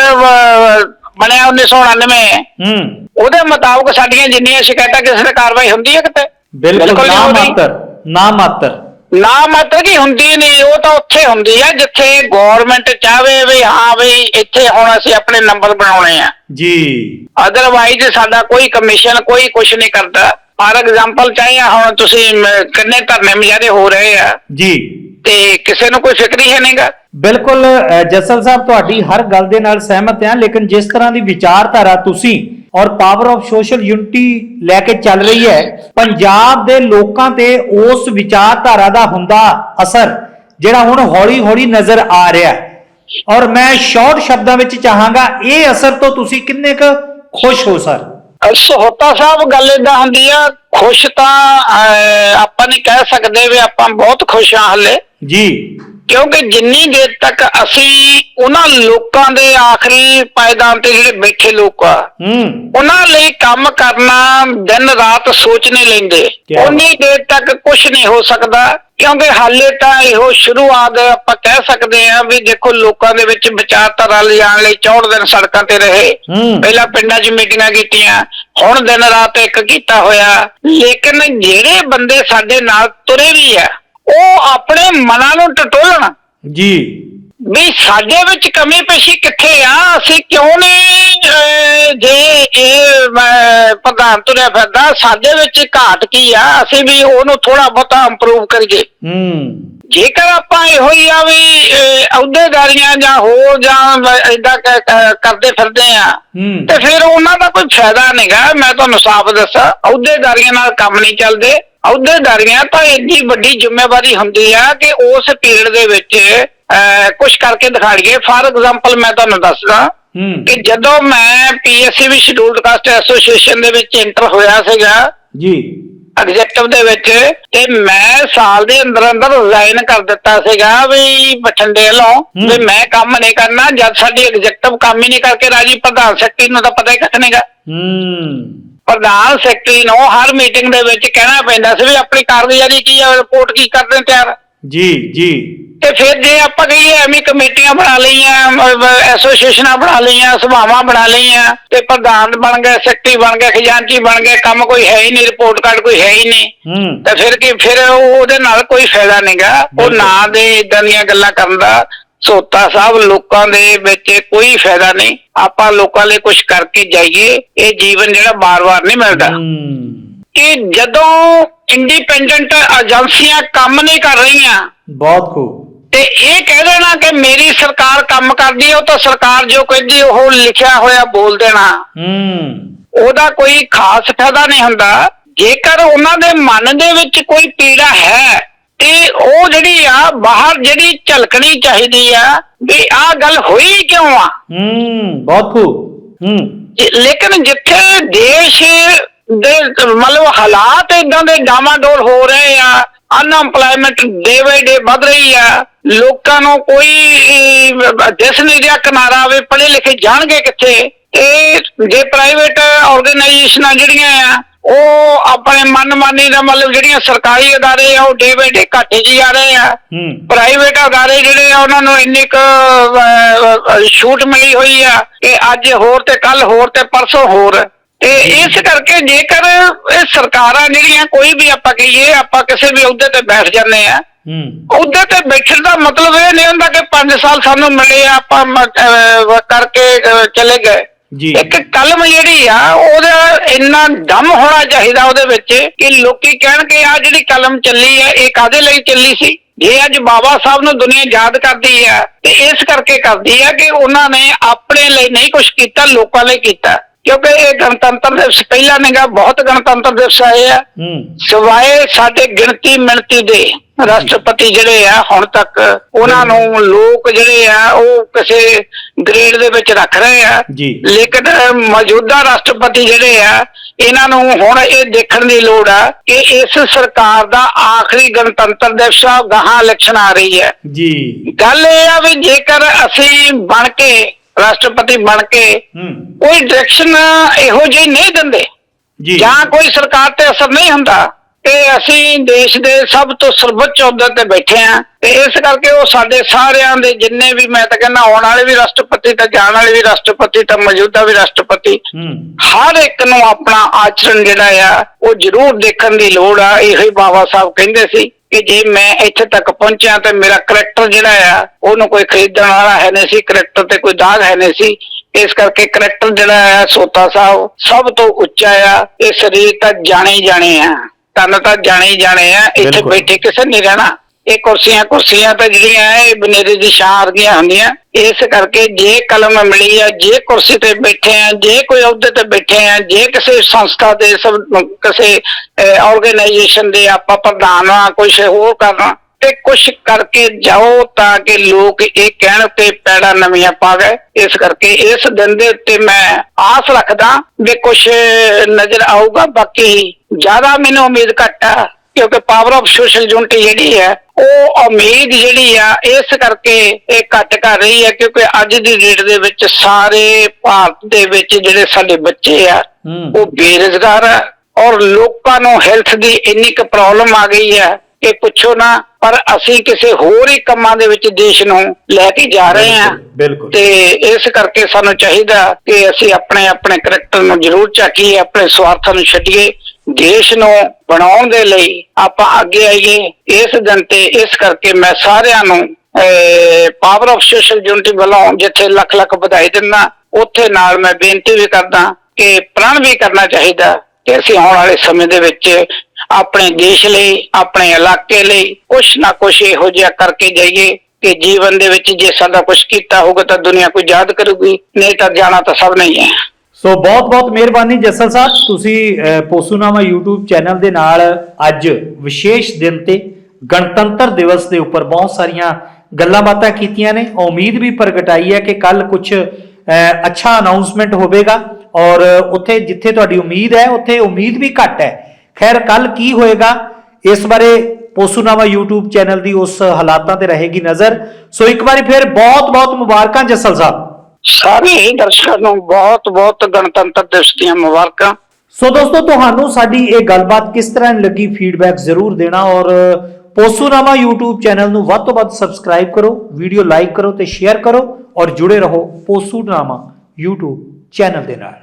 ਬਣਿਆ 1999 ਹੂੰ। ਉਹਦੇ ਮੁਤਾਬਕ ਸਾਡੀਆਂ ਜਿੰਨੀਆਂ ਸ਼ਿਕਾਇਤਾਂ ਕਿਸੇ ਤੇ ਕਾਰਵਾਈ ਹੁੰਦੀ ਹੈ ਕਿਤੇ? ਬਿਲਕੁਲ ਨਾ। ਮਾਤਰ ਨਾ ਮਾਤਰ। ਨਾ ਮਤਲਬ ਕਿ ਹੁੰਦੀ ਨਹੀਂ ਉਹ ਤਾਂ ਉੱਥੇ ਹੁੰਦੀ ਆ ਜਿੱਥੇ ਗਵਰਨਮੈਂਟ ਚਾਹਵੇ ਵੀ ਹਾਂ ਵੀ ਇੱਥੇ ਹੁਣ ਅਸੀਂ ਆਪਣੇ ਨੰਬਰ ਬਣਾਉਣੇ ਆ। ਜੀ। ਅਦਰਵਾਈਜ਼ ਸਾਡਾ ਕੋਈ ਕਮਿਸ਼ਨ ਕੋਈ ਕੁਝ ਨਹੀਂ ਕਰਦਾ। ਫਾਰ ਐਗਜ਼ਾਮਪਲ ਚਾਹੀਏ ਹੁਣ ਤੁਸੀਂ ਕਿੰਨੇ ਧਰਨੇ ਮੁਜ਼ਾਹਰੇ ਹੋ ਰਹੇ ਆ। ਜੀ। ਤੇ ਕਿਸੇ ਨੂੰ ਕੋਈ ਫਿਕਰ ਹੀ ਨਹੀਂਗਾ? ਬਿਲਕੁਲ ਜਸਲ ਸਾਹਿਬ ਤੁਹਾਡੀ ਹਰ ਗੱਲ ਦੇ ਨਾਲ ਸਹਿਮਤ ਹਾਂ ਲੇਕਿਨ ਜਿਸ ਤਰ੍ਹਾਂ ਦੀ ਵਿਚਾਰਧਾਰਾ ਤੁਸੀਂ ਔਰ ਪਾਵਰ ਆਫ ਸੋਸ਼ਲ ਯੂਨਿਟੀ ਲੈ ਕੇ ਚੱਲ ਰਹੀ ਹੈ ਪੰਜਾਬ ਦੇ ਲੋਕਾਂ ਤੇ ਉਸ ਵਿਚਾਰਧਾਰਾ ਦਾ ਹੁੰਦਾ ਅਸਰ ਜਿਹੜਾ ਹੁਣ ਹੌਲੀ-ਹੌਲੀ ਨਜ਼ਰ ਆ ਰਿਹਾ। ਔਰ ਮੈਂ ਸ਼ਾਰਟ ਸ਼ਬਦਾਂ ਵਿੱਚ ਚਾਹਾਂਗਾ ਇਹ ਅਸਰ ਤੋਂ ਤੁਸੀਂ ਕਿੰਨੇ ਕੁ ਖੁਸ਼ ਹੋ ਸਰ ਸਹੋਤਾ ਸਾਹਿਬ ਗੱਲ ਏਦਾਂ ਹੁੰਦੀ ਆ ਖੁਸ਼ ਤਾਂ ਅਹ, ਆਪਾਂ ਨਹੀਂ ਕਹਿ ਸਕਦੇ ਵੀ ਆਪਾਂ ਬਹੁਤ ਖੁਸ਼ ਹਾਂ ਹਲੇ। ਜੀ। ਕਿਉਂਕਿ ਜਿੰਨੀ ਦੇਰ ਤੱਕ ਅਸੀਂ ਉਹਨਾਂ ਲੋਕਾਂ ਦੇ ਆਖਰੀ ਪਾਇਦਾਨ ਤੇ ਜਿਹੜੇ ਬੈਠੇ ਲੋਕ ਆ ਉਹਨਾਂ ਲਈ ਕੰਮ ਕਰਨਾ ਦਿਨ ਰਾਤ ਸੋਚ ਨਹੀਂ ਲੈਂਦੇ ਉਨੀ ਦੇਰ ਤੱਕ ਕੁਝ ਨਹੀਂ ਹੋ ਸਕਦਾ ਕਿਉਂਕਿ ਹਾਲੇ ਤਾਂ ਇਹੋ ਸ਼ੁਰੂਆਤ ਆਪਾਂ ਕਹਿ ਸਕਦੇ ਹਾਂ ਵੀ ਦੇਖੋ ਲੋਕਾਂ ਦੇ ਵਿੱਚ ਵਿਚਾਰਧਾਰਾ ਲਿਜਾਣ ਲਈ 64 ਦਿਨ ਸੜਕਾਂ ਤੇ ਰਹੇ। ਪਹਿਲਾਂ ਪਿੰਡਾਂ 'ਚ ਮੀਟਿੰਗਾਂ ਕੀਤੀਆਂ ਹੁਣ ਦਿਨ ਰਾਤ ਇੱਕ ਕੀਤਾ ਹੋਇਆ। ਲੇਕਿਨ ਜਿਹੜੇ ਬੰਦੇ ਸਾਡੇ ਨਾਲ ਤੁਰੇ ਵੀ ਆ ਉਹ ਆਪਣੇ ਮਨਾਂ ਨੂੰ ਟਟੋਲਣ। ਜੀ। ਵੀ ਸਾਡੇ ਵਿੱਚ ਕਮੀ ਪੇਸ਼ੀ ਕਿੱਥੇ ਆ? ਅਸੀਂ ਕਿਉਂ ਨਹੀਂ ਜੇ ਇਹ ਪ੍ਰਧਾਨ ਤੁਰਿਆ ਫਿਰਦਾ ਸਾਡੇ ਵਿੱਚ ਘਾਟ ਕੀ ਆ? ਅਸੀਂ ਵੀ ਉਹਨੂੰ ਥੋੜਾ ਬਹੁਤਾ ਇੰਪਰੂਵ ਕਰੀਏ। ਹੂੰ। ਜੇਕਰ ਆਪਾਂ ਇਹੋ ਹੀ ਆ ਵੀ ਅਹ, ਅਹੁਦੇਦਾਰੀਆਂ ਜਾਂ ਹੋਰ ਜਾਂ ਇਦਾਂ ਕਰਦੇ ਫਿਰਦੇ ਆ ਤੇ ਫਿਰ ਉਹਨਾਂ ਦਾ ਕੋਈ ਫਾਇਦਾ ਨਹੀਂਗਾ ਮੈਂ ਤੁਹਾਨੂੰ ਸਾਫ਼ ਦੱਸਾਂ ਅਹੁਦੇਦਾਰੀਆਂ ਨਾਲ ਕੰਮ ਨਹੀਂ ਚੱਲਦੇ। ਅਹੁਦੇਦਾਰੀਆਂ ਤਾਂ ਇੰਨੀ ਵੱਡੀ ਜ਼ਿੰਮੇਵਾਰੀ ਹੁੰਦੀ ਆ ਕਿ ਉਸ ਪੀਰੀਅਡ ਦੇ ਵਿੱਚ ਕੁਝ ਕਰਕੇ ਦਿਖਾੜੀਏ ਫਾਰ ਐਗਜ਼ਾਮਪਲ ਮੈਂ ਤੁਹਾਨੂੰ ਦੱਸਦਾ ਕਿ ਜਦੋਂ ਮੈਂ ਪੀਐਸਸੀ ਵੀ ਸ਼ਡਿਊਲਡ ਕਾਸਟ ਐਸੋਸੀਏਸ਼ਨ ਦੇ ਵਿੱਚ ਐਂਟਰ ਹੋਇਆ ਸੀਗਾ ਜੀ। ਐਗਜ਼ੈਕਟਿਵ ਦੇ ਵਿੱਚ ਤੇ ਮੈਂ ਸਾਲ ਦੇ ਅੰਦਰ ਅੰਦਰ ਰਿਜ਼ਾਈਨ ਕਰ ਦਿੱਤਾ ਸੀਗਾ ਵੀ ਬਠਿੰਡੇ ਵੱਲੋਂ ਵੀ ਮੈਂ ਕੰਮ ਨਹੀਂ ਕਰਨਾ ਜਦ ਸਾਡੀ ਐਗਜ਼ੈਕਟਿਵ ਕੰਮ ਹੀ ਨਹੀਂ ਕਰਕੇ ਰਾਜੀ ਪ੍ਰਧਾਨ ਸੈਕਟਰੀ ਨੂੰ ਤਾਂ ਪਤਾ ਹੀ ਕੱਖ ਨਹੀਂਗਾ ਹੂੰ। ਪ੍ਰਧਾਨ ਸੈਕਟਰੀ ਨੂੰ ਹਰ ਮੀਟਿੰਗ ਦੇ ਵਿੱਚ ਕਹਿਣਾ ਪੈਂਦਾ ਸੀ ਵੀ ਆਪਣੀ ਕਾਰਗੁਜ਼ਾਰੀ ਕੀ ਹੈ ਰਿਪੋਰਟ ਕੀ ਕਰਦੇ ਤਿਆਰ? ਜੀ ਜੀ। ਤੇ ਫਿਰ ਜੇ ਆਪਾਂ ਕਹੀਏ ਐਵੇਂ ਕਮੇਟੀਆਂ ਬਣਾ ਲਈਆਂ ਐਸੋਸੀਏਸ਼ਨਾਂ ਬਣਾ ਲਈਆਂ ਸਭਾਵਾਂ ਬਣਾ ਲਈਆਂ ਤੇ ਪ੍ਰਧਾਨ ਬਣ ਗਏ ਸੈਕਟਰੀ ਬਣ ਗਏ ਖਜ਼ਾਨਚੀ ਬਣ ਗਏ ਕੰਮ ਕੋਈ ਹੈ ਹੀ ਨਹੀਂ ਰਿਪੋਰਟ ਕਾਰਡ ਕੋਈ ਹੈ ਹੀ ਨਹੀਂ। ਤੇ ਫਿਰ ਕੀ ਫਿਰ ਉਹ- ਉਹਦੇ ਨਾਲ ਕੋਈ ਫਾਇਦਾ ਨਹੀਂਗਾ ਉਹ। ਨਾਂ ਦੇ ਇਦਾਂ ਦੀਆਂ ਗੱਲਾਂ ਕਰਨ ਦਾ। ਸੋਤਾ ਸਾਹਿਬ ਲੋਕਾਂ ਦੇ ਵਿੱਚ ਕੋਈ ਫਾਇਦਾ ਨਹੀਂ। ਆਪਾਂ ਲੋਕਾਂ ਲਈ ਕੁਝ ਕਰਕੇ ਜਾਈਏ ਇਹ ਜੀਵਨ ਜਿਹੜਾ ਬਾਰ-ਬਾਰ ਨਹੀਂ ਮਿਲਦਾ। ਹੂੰ। ਕਿ ਜਦੋਂ ਇੰਡੀਪੈਂਡੈਂਟ ਏਜੰਸੀਆਂ ਕੰਮ ਨਹੀਂ ਕਰ ਰਹੀਆਂ ਬਹੁਤ ਖੂਬ। ਤੇ ਇਹ ਕਹਿ ਦੇਣਾ ਕਿ ਮੇਰੀ ਸਰਕਾਰ ਕੰਮ ਕਰਦੀ ਹੈ ਉਹ ਤਾਂ ਸਰਕਾਰ ਜੋ ਕਹਿੰਦੀ ਉਹ ਲਿਖਿਆ ਹੋਇਆ ਬੋਲ ਦੇਣਾ। ਹੂੰ। ਉਹਦਾ ਕੋਈ ਖਾਸ ਫਾਇਦਾ ਨਹੀਂ ਹੁੰਦਾ। ਜੇਕਰ ਉਹਨਾਂ ਦੇ ਮਨ ਦੇ ਵਿੱਚ ਕੋਈ ਪੀੜਾ ਹੈ ਤੇ ਉਹ ਜਿਹੜੀ ਆ ਬਾਹਰ ਜਿਹੜੀ ਝਲਕਣੀ ਚਾਹੀਦੀ ਆ ਵੀ ਆਹ ਗੱਲ ਹੋਈ ਕਿਉਂ ਆ? ਹੂੰ ਬਹੁਤ ਖੂਬ। ਹੂੰ। ਲੇਕਿਨ ਜਿੱਥੇ ਦੇਸ਼ ਦੇ ਮਤਲਬ ਹਾਲਾਤ ਇਦਾਂ ਦੇ ਡਾਮਾਡੋਲ ਹੋ ਰਹੇ ਆ ਅਨਐਮਪਲੋਇਮੈਂਟ ਡੇ ਬਾਈ ਡੇ ਵੱਧ ਰਹੀ ਆ ਲੋਕਾਂ ਨੂੰ ਕੋਈ ਦਿਸ ਨਹੀਂ ਰਿਹਾ ਕਿਨਾਰਾ ਵੀ ਪੜ੍ਹੇ ਲਿਖੇ ਜਾਣਗੇ ਕਿੱਥੇ ਇਹ ਜੇ ਪ੍ਰਾਈਵੇਟ ਆਰਗੇਨਾਈਜੇਸ਼ਨਾਂ ਜਿਹੜੀਆਂ ਆ ਉਹ ਆਪਣੇ ਮਨਮਾਨੀ ਦਾ ਮਤਲਬ ਜਿਹੜੀਆਂ ਸਰਕਾਰੀ ਅਦਾਰੇ ਆ ਉਹ ਡੇ ਬਾਈ ਡੇ ਘਾਟੇ ਹੀ ਆ ਰਹੇ ਆ। ਪ੍ਰਾਈਵੇਟ ਅਦਾਰੇ ਜਿਹੜੇ ਆ ਉਹਨਾਂ ਨੂੰ ਇੰਨੀ ਕੁ ਛੂਟ ਮਿਲੀ ਹੋਈ ਆ ਕਿ ਅੱਜ ਹੋਰ ਤੇ ਕੱਲ ਹੋਰ ਤੇ ਪਰਸੋਂ ਹੋਰ। ਤੇ ਇਸ ਕਰਕੇ ਜੇਕਰ ਇਹ ਸਰਕਾਰਾਂ ਜਿਹੜੀਆਂ ਕੋਈ ਵੀ ਆਪਾਂ ਕਹੀਏ ਆਪਾਂ ਕਿਸੇ ਵੀ ਅਹੁਦੇ ਤੇ ਬੈਠ ਜਾਂਦੇ ਆ ਉਹਦੇ ਤੇ ਬੈਠਣ ਦਾ ਮਤਲਬ ਇਹ ਨਹੀਂ ਹੁੰਦਾ ਕਿ 5 ਸਾਲ ਸਾਨੂੰ ਮਿਲੇ ਆ, ਆਪਾਂ ਕਰਕੇ ਚਲੇ ਗਏ। ਜੀ। ਇੱਕ ਕਲਮ ਜਿਹੜੀ ਆ, ਉਹਦਾ ਇੰਨਾ ਦਮ ਹੋਣਾ ਚਾਹੀਦਾ ਉਹਦੇ ਵਿੱਚ ਕਿ ਲੋਕੀ ਕਹਿਣ ਕਿ ਆ ਜਿਹੜੀ ਕਲਮ ਚੱਲੀ ਹੈ ਇਹ ਕਾਦੇ ਲਈ ਚੱਲੀ ਸੀ? ਜੇ ਅੱਜ ਬਾਬਾ ਸਾਹਿਬ ਨੂੰ ਦੁਨੀਆ ਯਾਦ ਕਰਦੀ ਹੈ ਤੇ ਇਸ ਕਰਕੇ ਕਰਦੀ ਹੈ ਕਿ ਉਹਨਾਂ ਨੇ ਆਪਣੇ ਲਈ ਨਹੀਂ ਕੁਝ ਕੀਤਾ, ਲੋਕਾਂ ਲਈ ਕੀਤਾ। ਕਿਉਂਕਿ ਇਹ ਗਣਤੰਤਰ ਦਿਵਸ ਪਹਿਲਾ ਨਿਗਾ ਬਹੁਤ ਗਣਤੰਤਰ ਦਿਵਸ ਆਏ ਆ। ਹੂੰ। ਸਿਵਾਏ ਸਾਡੇ ਗਿਣਤੀ ਮਿਣਤੀ ਦੇ ਰਾਸ਼ਟਰਪਤੀ ਜਿਹੜੇ ਆ ਹੁਣ ਤੱਕ ਉਹਨਾਂ ਨੂੰ ਲੋਕ ਜਿਹੜੇ ਆ ਉਹ ਕਿਸੇ ਗ੍ਰੇਡ ਦੇ ਵਿੱਚ ਰੱਖ ਰਹੇ ਆ। ਲੇਕਿਨ ਮੌਜੂਦਾ ਰਾਸ਼ਟਰਪਤੀ ਜਿਹੜੇ ਆ ਇਹਨਾਂ ਨੂੰ ਹੁਣ ਇਹ ਦੇਖਣ ਦੀ ਲੋੜ ਆ ਕਿ ਇਸ ਸਰਕਾਰ ਦਾ ਆਖਰੀ ਗਣਤੰਤਰ ਦਿਵਸ ਗਾਹਾਂ ਇਲੈਕਸ਼ਨ ਆ ਰਹੀ ਹੈ। ਜੀ। ਗੱਲ ਇਹ ਆ ਵੀ ਜੇਕਰ ਅਸੀਂ ਬਣ ਕੇ ਰਾਸ਼ਟਰਪਤੀ ਬਣ ਕੇ ਕੋਈ ਡਾਇਰੈਕਸ਼ਨ ਇਹੋ ਜਿਹੀ ਨਹੀਂ ਦਿੰਦੇ। ਜੀ। ਜਾਂ ਕੋਈ ਸਰਕਾਰ ਤੇ ਅਸਰ ਨਹੀਂ ਹੁੰਦਾ। ਤੇ ਅਸੀਂ ਦੇਸ਼ ਦੇ ਸਭ ਤੋਂ ਸਰਵੋੱਚ ਅਹੁਦੇ ਤੇ ਬੈਠੇ ਆ ਤੇ ਇਸ ਕਰਕੇ ਉਹ ਸਾਡੇ ਸਾਰਿਆਂ ਦੇ ਜਿੰਨੇ ਵੀ ਮੈਂ ਤਾਂ ਕਹਿੰਦਾ ਆਉਣ ਵਾਲੇ ਵੀ ਰਾਸ਼ਟਰਪਤੀ ਤੇ ਜਾਣ ਵਾਲੇ ਵੀ ਰਾਸ਼ਟਰਪਤੀ ਤੇ ਮੌਜੂਦਾ ਵੀ ਰਾਸ਼ਟਰਪਤੀ ਹਰ ਇੱਕ ਨੂੰ ਆਪਣਾ ਆਚਰਣ ਜਿਹੜਾ ਆ ਉਹ ਜ਼ਰੂਰ ਦੇਖਣ ਦੀ ਲੋੜ ਆ। ਇਹੋ ਹੀ ਬਾਬਾ ਸਾਹਿਬ ਕਹਿੰਦੇ ਸੀ ਕਿ ਜੇ ਮੈਂ ਇੱਥੇ ਤੱਕ ਪਹੁੰਚਿਆ ਤੇ ਮੇਰਾ ਕਰੈਕਟਰ ਜਿਹੜਾ ਆ ਉਹਨੂੰ ਕੋਈ ਖਰੀਦਣ ਵਾਲਾ ਹੈ ਨਹੀਂ ਸੀ ਕਰੈਕਟਰ ਤੇ ਕੋਈ ਦਾਗ ਹੈ ਨਹੀਂ ਸੀ। ਇਸ ਕਰਕੇ ਕਰੈਕਟਰ ਜਿਹੜਾ ਆ ਸੋਤਾ ਸਾਹਿਬ ਸਭ ਤੋਂ ਉੱਚਾ ਆ ਇਹ ਸਰੀਰ ਤਾਂ ਜਾਣੇ ਜਾਣੇ ਆ। ਤਨ ਤਾਂ ਜਾਣੇ ਹੀ ਜਾਣੇ ਆ ਇੱਥੇ ਬਿਲਕੁਲ। ਬੈਠੇ ਕਿਸੇ ਨਹੀਂ ਰਹਿਣਾ ਇਹ ਕੁਰਸੀਆਂ ਕੁਰਸੀਆਂ ਤਾਂ ਜਿਹੜੀਆਂ ਇਹ ਬਨੇਰੇ ਦੀ ਛਾਂ ਵਰਗੀਆਂ ਹੁੰਦੀਆਂ ਇਸ ਕਰਕੇ ਜੇ ਕਲਮ ਮਿਲੀ ਆ ਜੇ ਕੁਰਸੀ ਤੇ ਬੈਠੇ ਆ ਜੇ ਕੋਈ ਅਹੁਦੇ ਤੇ ਬੈਠੇ ਆ ਜੇ ਕਿਸੇ ਸੰਸਥਾ ਦੇ ਸਭ ਕਿਸੇ ਆਰਗੇਨਾਈਜੇਸ਼ਨ ਦੇ ਆਪਾਂ ਪ੍ਰਧਾਨ ਆ ਕੁਝ ਹੋਰ ਕਰਨਾ ਤੇ ਕੁਝ ਕਰਕੇ ਜਾਓ ਤਾਂ ਕਿ ਲੋਕ ਇਹ ਕਹਿਣ ਤੇ ਪੈੜਾ ਨਵੀਆਂ ਪਾ ਗਏ ਇਸ ਕਰਕੇ ਇਸ ਦਿਨ ਦੇ ਉੱਤੇ ਮੈਂ ਆਸ ਰੱਖਦਾ ਵੀ ਕੁਝ ਨਜ਼ਰ ਆਊਗਾ। ਬਾਕੀ ਜ਼ਿਆਦਾ ਮੈਨੂੰ ਉਮੀਦ ਘੱਟ ਆ ਕਿਉਂਕਿ ਪਾਵਰ ਆਫ ਸੋਸ਼ਲ ਯੂਨਿਟੀ ਜਿਹੜੀ ਹੈ ਉਹ ਉਮੀਦ ਜਿਹੜੀ ਆ ਇਸ ਕਰਕੇ ਇਹ ਘੱਟ ਕਰ ਰਹੀ ਹੈ ਕਿਉਂਕਿ ਅੱਜ ਦੀ ਡੇਟ ਦੇ ਵਿੱਚ ਸਾਰੇ ਭਾਰਤ ਦੇ ਵਿੱਚ ਜਿਹੜੇ ਸਾਡੇ ਬੱਚੇ ਆ ਉਹ ਬੇਰੁਜ਼ਗਾਰ ਆ ਔਰ ਲੋਕਾਂ ਨੂੰ ਹੈਲਥ ਦੀ ਇੰਨੀ ਕੁ ਪ੍ਰੋਬਲਮ ਆ ਗਈ ਹੈ ਕਿ ਪੁੱਛੋ ਨਾ ਪਰ ਅਸੀਂ ਕਿਸੇ ਹੋਰ ਹੀ ਕੰਮਾਂ ਦੇ ਵਿੱਚ ਦੇਸ਼ ਨੂੰ ਲੈ ਕੇ ਜਾ ਰਹੇ ਹਾਂ। ਬਿਲਕੁਲ ਤੇ ਇਸ ਕਰਕੇ ਸਾਨੂੰ ਚਾਹੀਦਾ ਕਿ ਅਸੀਂ ਆਪਣੇ ਆਪਣੇ ਕਰੈਕਟਰ ਨੂੰ ਜ਼ਰੂਰ ਝਾਕੀਏ ਆਪਣੇ ਸਵਾਰਥਾਂ ਨੂੰ ਛੱਡੀਏ ਦੇਸ਼ ਨੂੰ ਬਣਾਉਣ ਦੇ ਲਈ ਆਪਾਂ ਅੱਗੇ ਆਈਏ। ਇਸ ਦਿਨ ਤੇ ਇਸ ਕਰਕੇ ਮੈਂ ਸਾਰਿਆਂ ਨੂੰ ਪਾਵਰ ਆਫ ਸੋਸ਼ਲ ਯੂਨਿਟੀ ਵੱਲੋਂ ਜਿੱਥੇ ਲੱਖ ਲੱਖ ਵਧਾਈ ਦਿੰਦਾ ਉੱਥੇ ਨਾਲ ਮੈਂ ਬੇਨਤੀ ਵੀ ਕਰਦਾ ਕਿ ਪ੍ਰਣ ਵੀ ਕਰਨਾ ਚਾਹੀਦਾ ਕਿ ਅਸੀਂ ਆਉਣ ਵਾਲੇ ਸਮੇਂ ਦੇ ਵਿੱਚ ਆਪਣੇ ਦੇਸ਼ ਲਈ, ਆਪਣੇ ਇਲਾਕੇ ਲਈ, ਕੁਛ ਨਾ ਕੁਛ ਇਹੋ ਜਿਹਾ ਕਰਕੇ ਜਾਈਏ ਕਿ ਜੀਵਨ ਦੇ ਵਿੱਚ ਜੇ ਸਾਡਾ ਕੁਛ ਕੀਤਾ ਹੋਊਗਾ ਤਾਂ ਦੁਨੀਆ ਕੋਈ ਯਾਦ ਕਰੂਗੀ, ਨਹੀਂ ਤਾਂ ਜਾਣਾ ਤਾਂ ਸਭ ਨਹੀਂ ਹੈ। ਸੋ ਬਹੁਤ ਬਹੁਤ ਮਿਹਰਬਾਨੀ ਜਸਲ ਸਾਹਿਬ, ਤੁਸੀਂ ਪੋਸੂਨਾਮਾ YouTube ਚੈਨਲ ਦੇ ਨਾਲ ਅੱਜ ਵਿਸ਼ੇਸ਼ ਦਿਨ ਤੇ ਗਣਤੰਤਰ ਦਿਵਸ ਦੇ ਉੱਪਰ ਬਹੁਤ ਸਾਰੀਆਂ ਗੱਲਾਂ ਬਾਤਾਂ ਕੀਤੀਆਂ ਨੇ। ਉਮੀਦ ਵੀ ਪ੍ਰਗਟਾਈ ਹੈ ਕਿ ਕੱਲ ਕੁਝ ਅੱਛਾ ਅਨਾਉਂਸਮੈਂਟ ਹੋਵੇਗਾ ਔਰ ਉੱਥੇ ਜਿੱਥੇ ਤੁਹਾਡੀ ਉਮੀਦ ਹੈ, ਉੱਥੇ ਉਮੀਦ ਵੀ ਘੱਟ ਹੈ। ਖੈਰ ਕੱਲ ਕੀ ਹੋਏਗਾ? ਇਸ ਬਾਰੇ ਪੋਸੂਨਾਮਾ YouTube ਚੈਨਲ ਦੀ ਉਸ ਹਾਲਾਤਾਂ ਤੇ ਰਹੇਗੀ ਨਜ਼ਰ। ਸੋ ਇੱਕ ਵਾਰੀ ਫਿਰ ਬਹੁਤ ਬਹੁਤ ਮੁਬਾਰਕਾਂ ਜਸਲ ਸਾਹਿਬ। ਸਾਰੇ ਦਰਸ਼ਕਾਂ ਨੂੰ ਬਹੁਤ ਬਹੁਤ ਗਣਤੰਤਰ ਦਿਵਸ ਦੀਆਂ ਮੁਬਾਰਕਾਂ। ਸੋ ਦੋਸਤੋ ਤੁਹਾਨੂੰ ਸਾਡੀ ਇਹ ਗੱਲਬਾਤ ਕਿਸ ਤਰ੍ਹਾਂ ਲੱਗੀ? ਫੀਡਬੈਕ ਜ਼ਰੂਰ ਦੇਣਾ ਔਰ ਪੋਸੂਨਾਮਾ YouTube ਚੈਨਲ ਨੂੰ ਵੱਧ ਤੋਂ ਵੱਧ ਸਬਸਕ੍ਰਾਈਬ ਕਰੋ ਵੀਡੀਓ ਲਾਈਕ ਕਰੋ ਤੇ ਸ਼ੇਅਰ ਕਰੋ ਔਰ ਜੁੜੇ ਰਹੋ ਪੋਸੂਨਾਮਾ YouTube ਚੈਨਲ ਦੇ ਨਾਲ।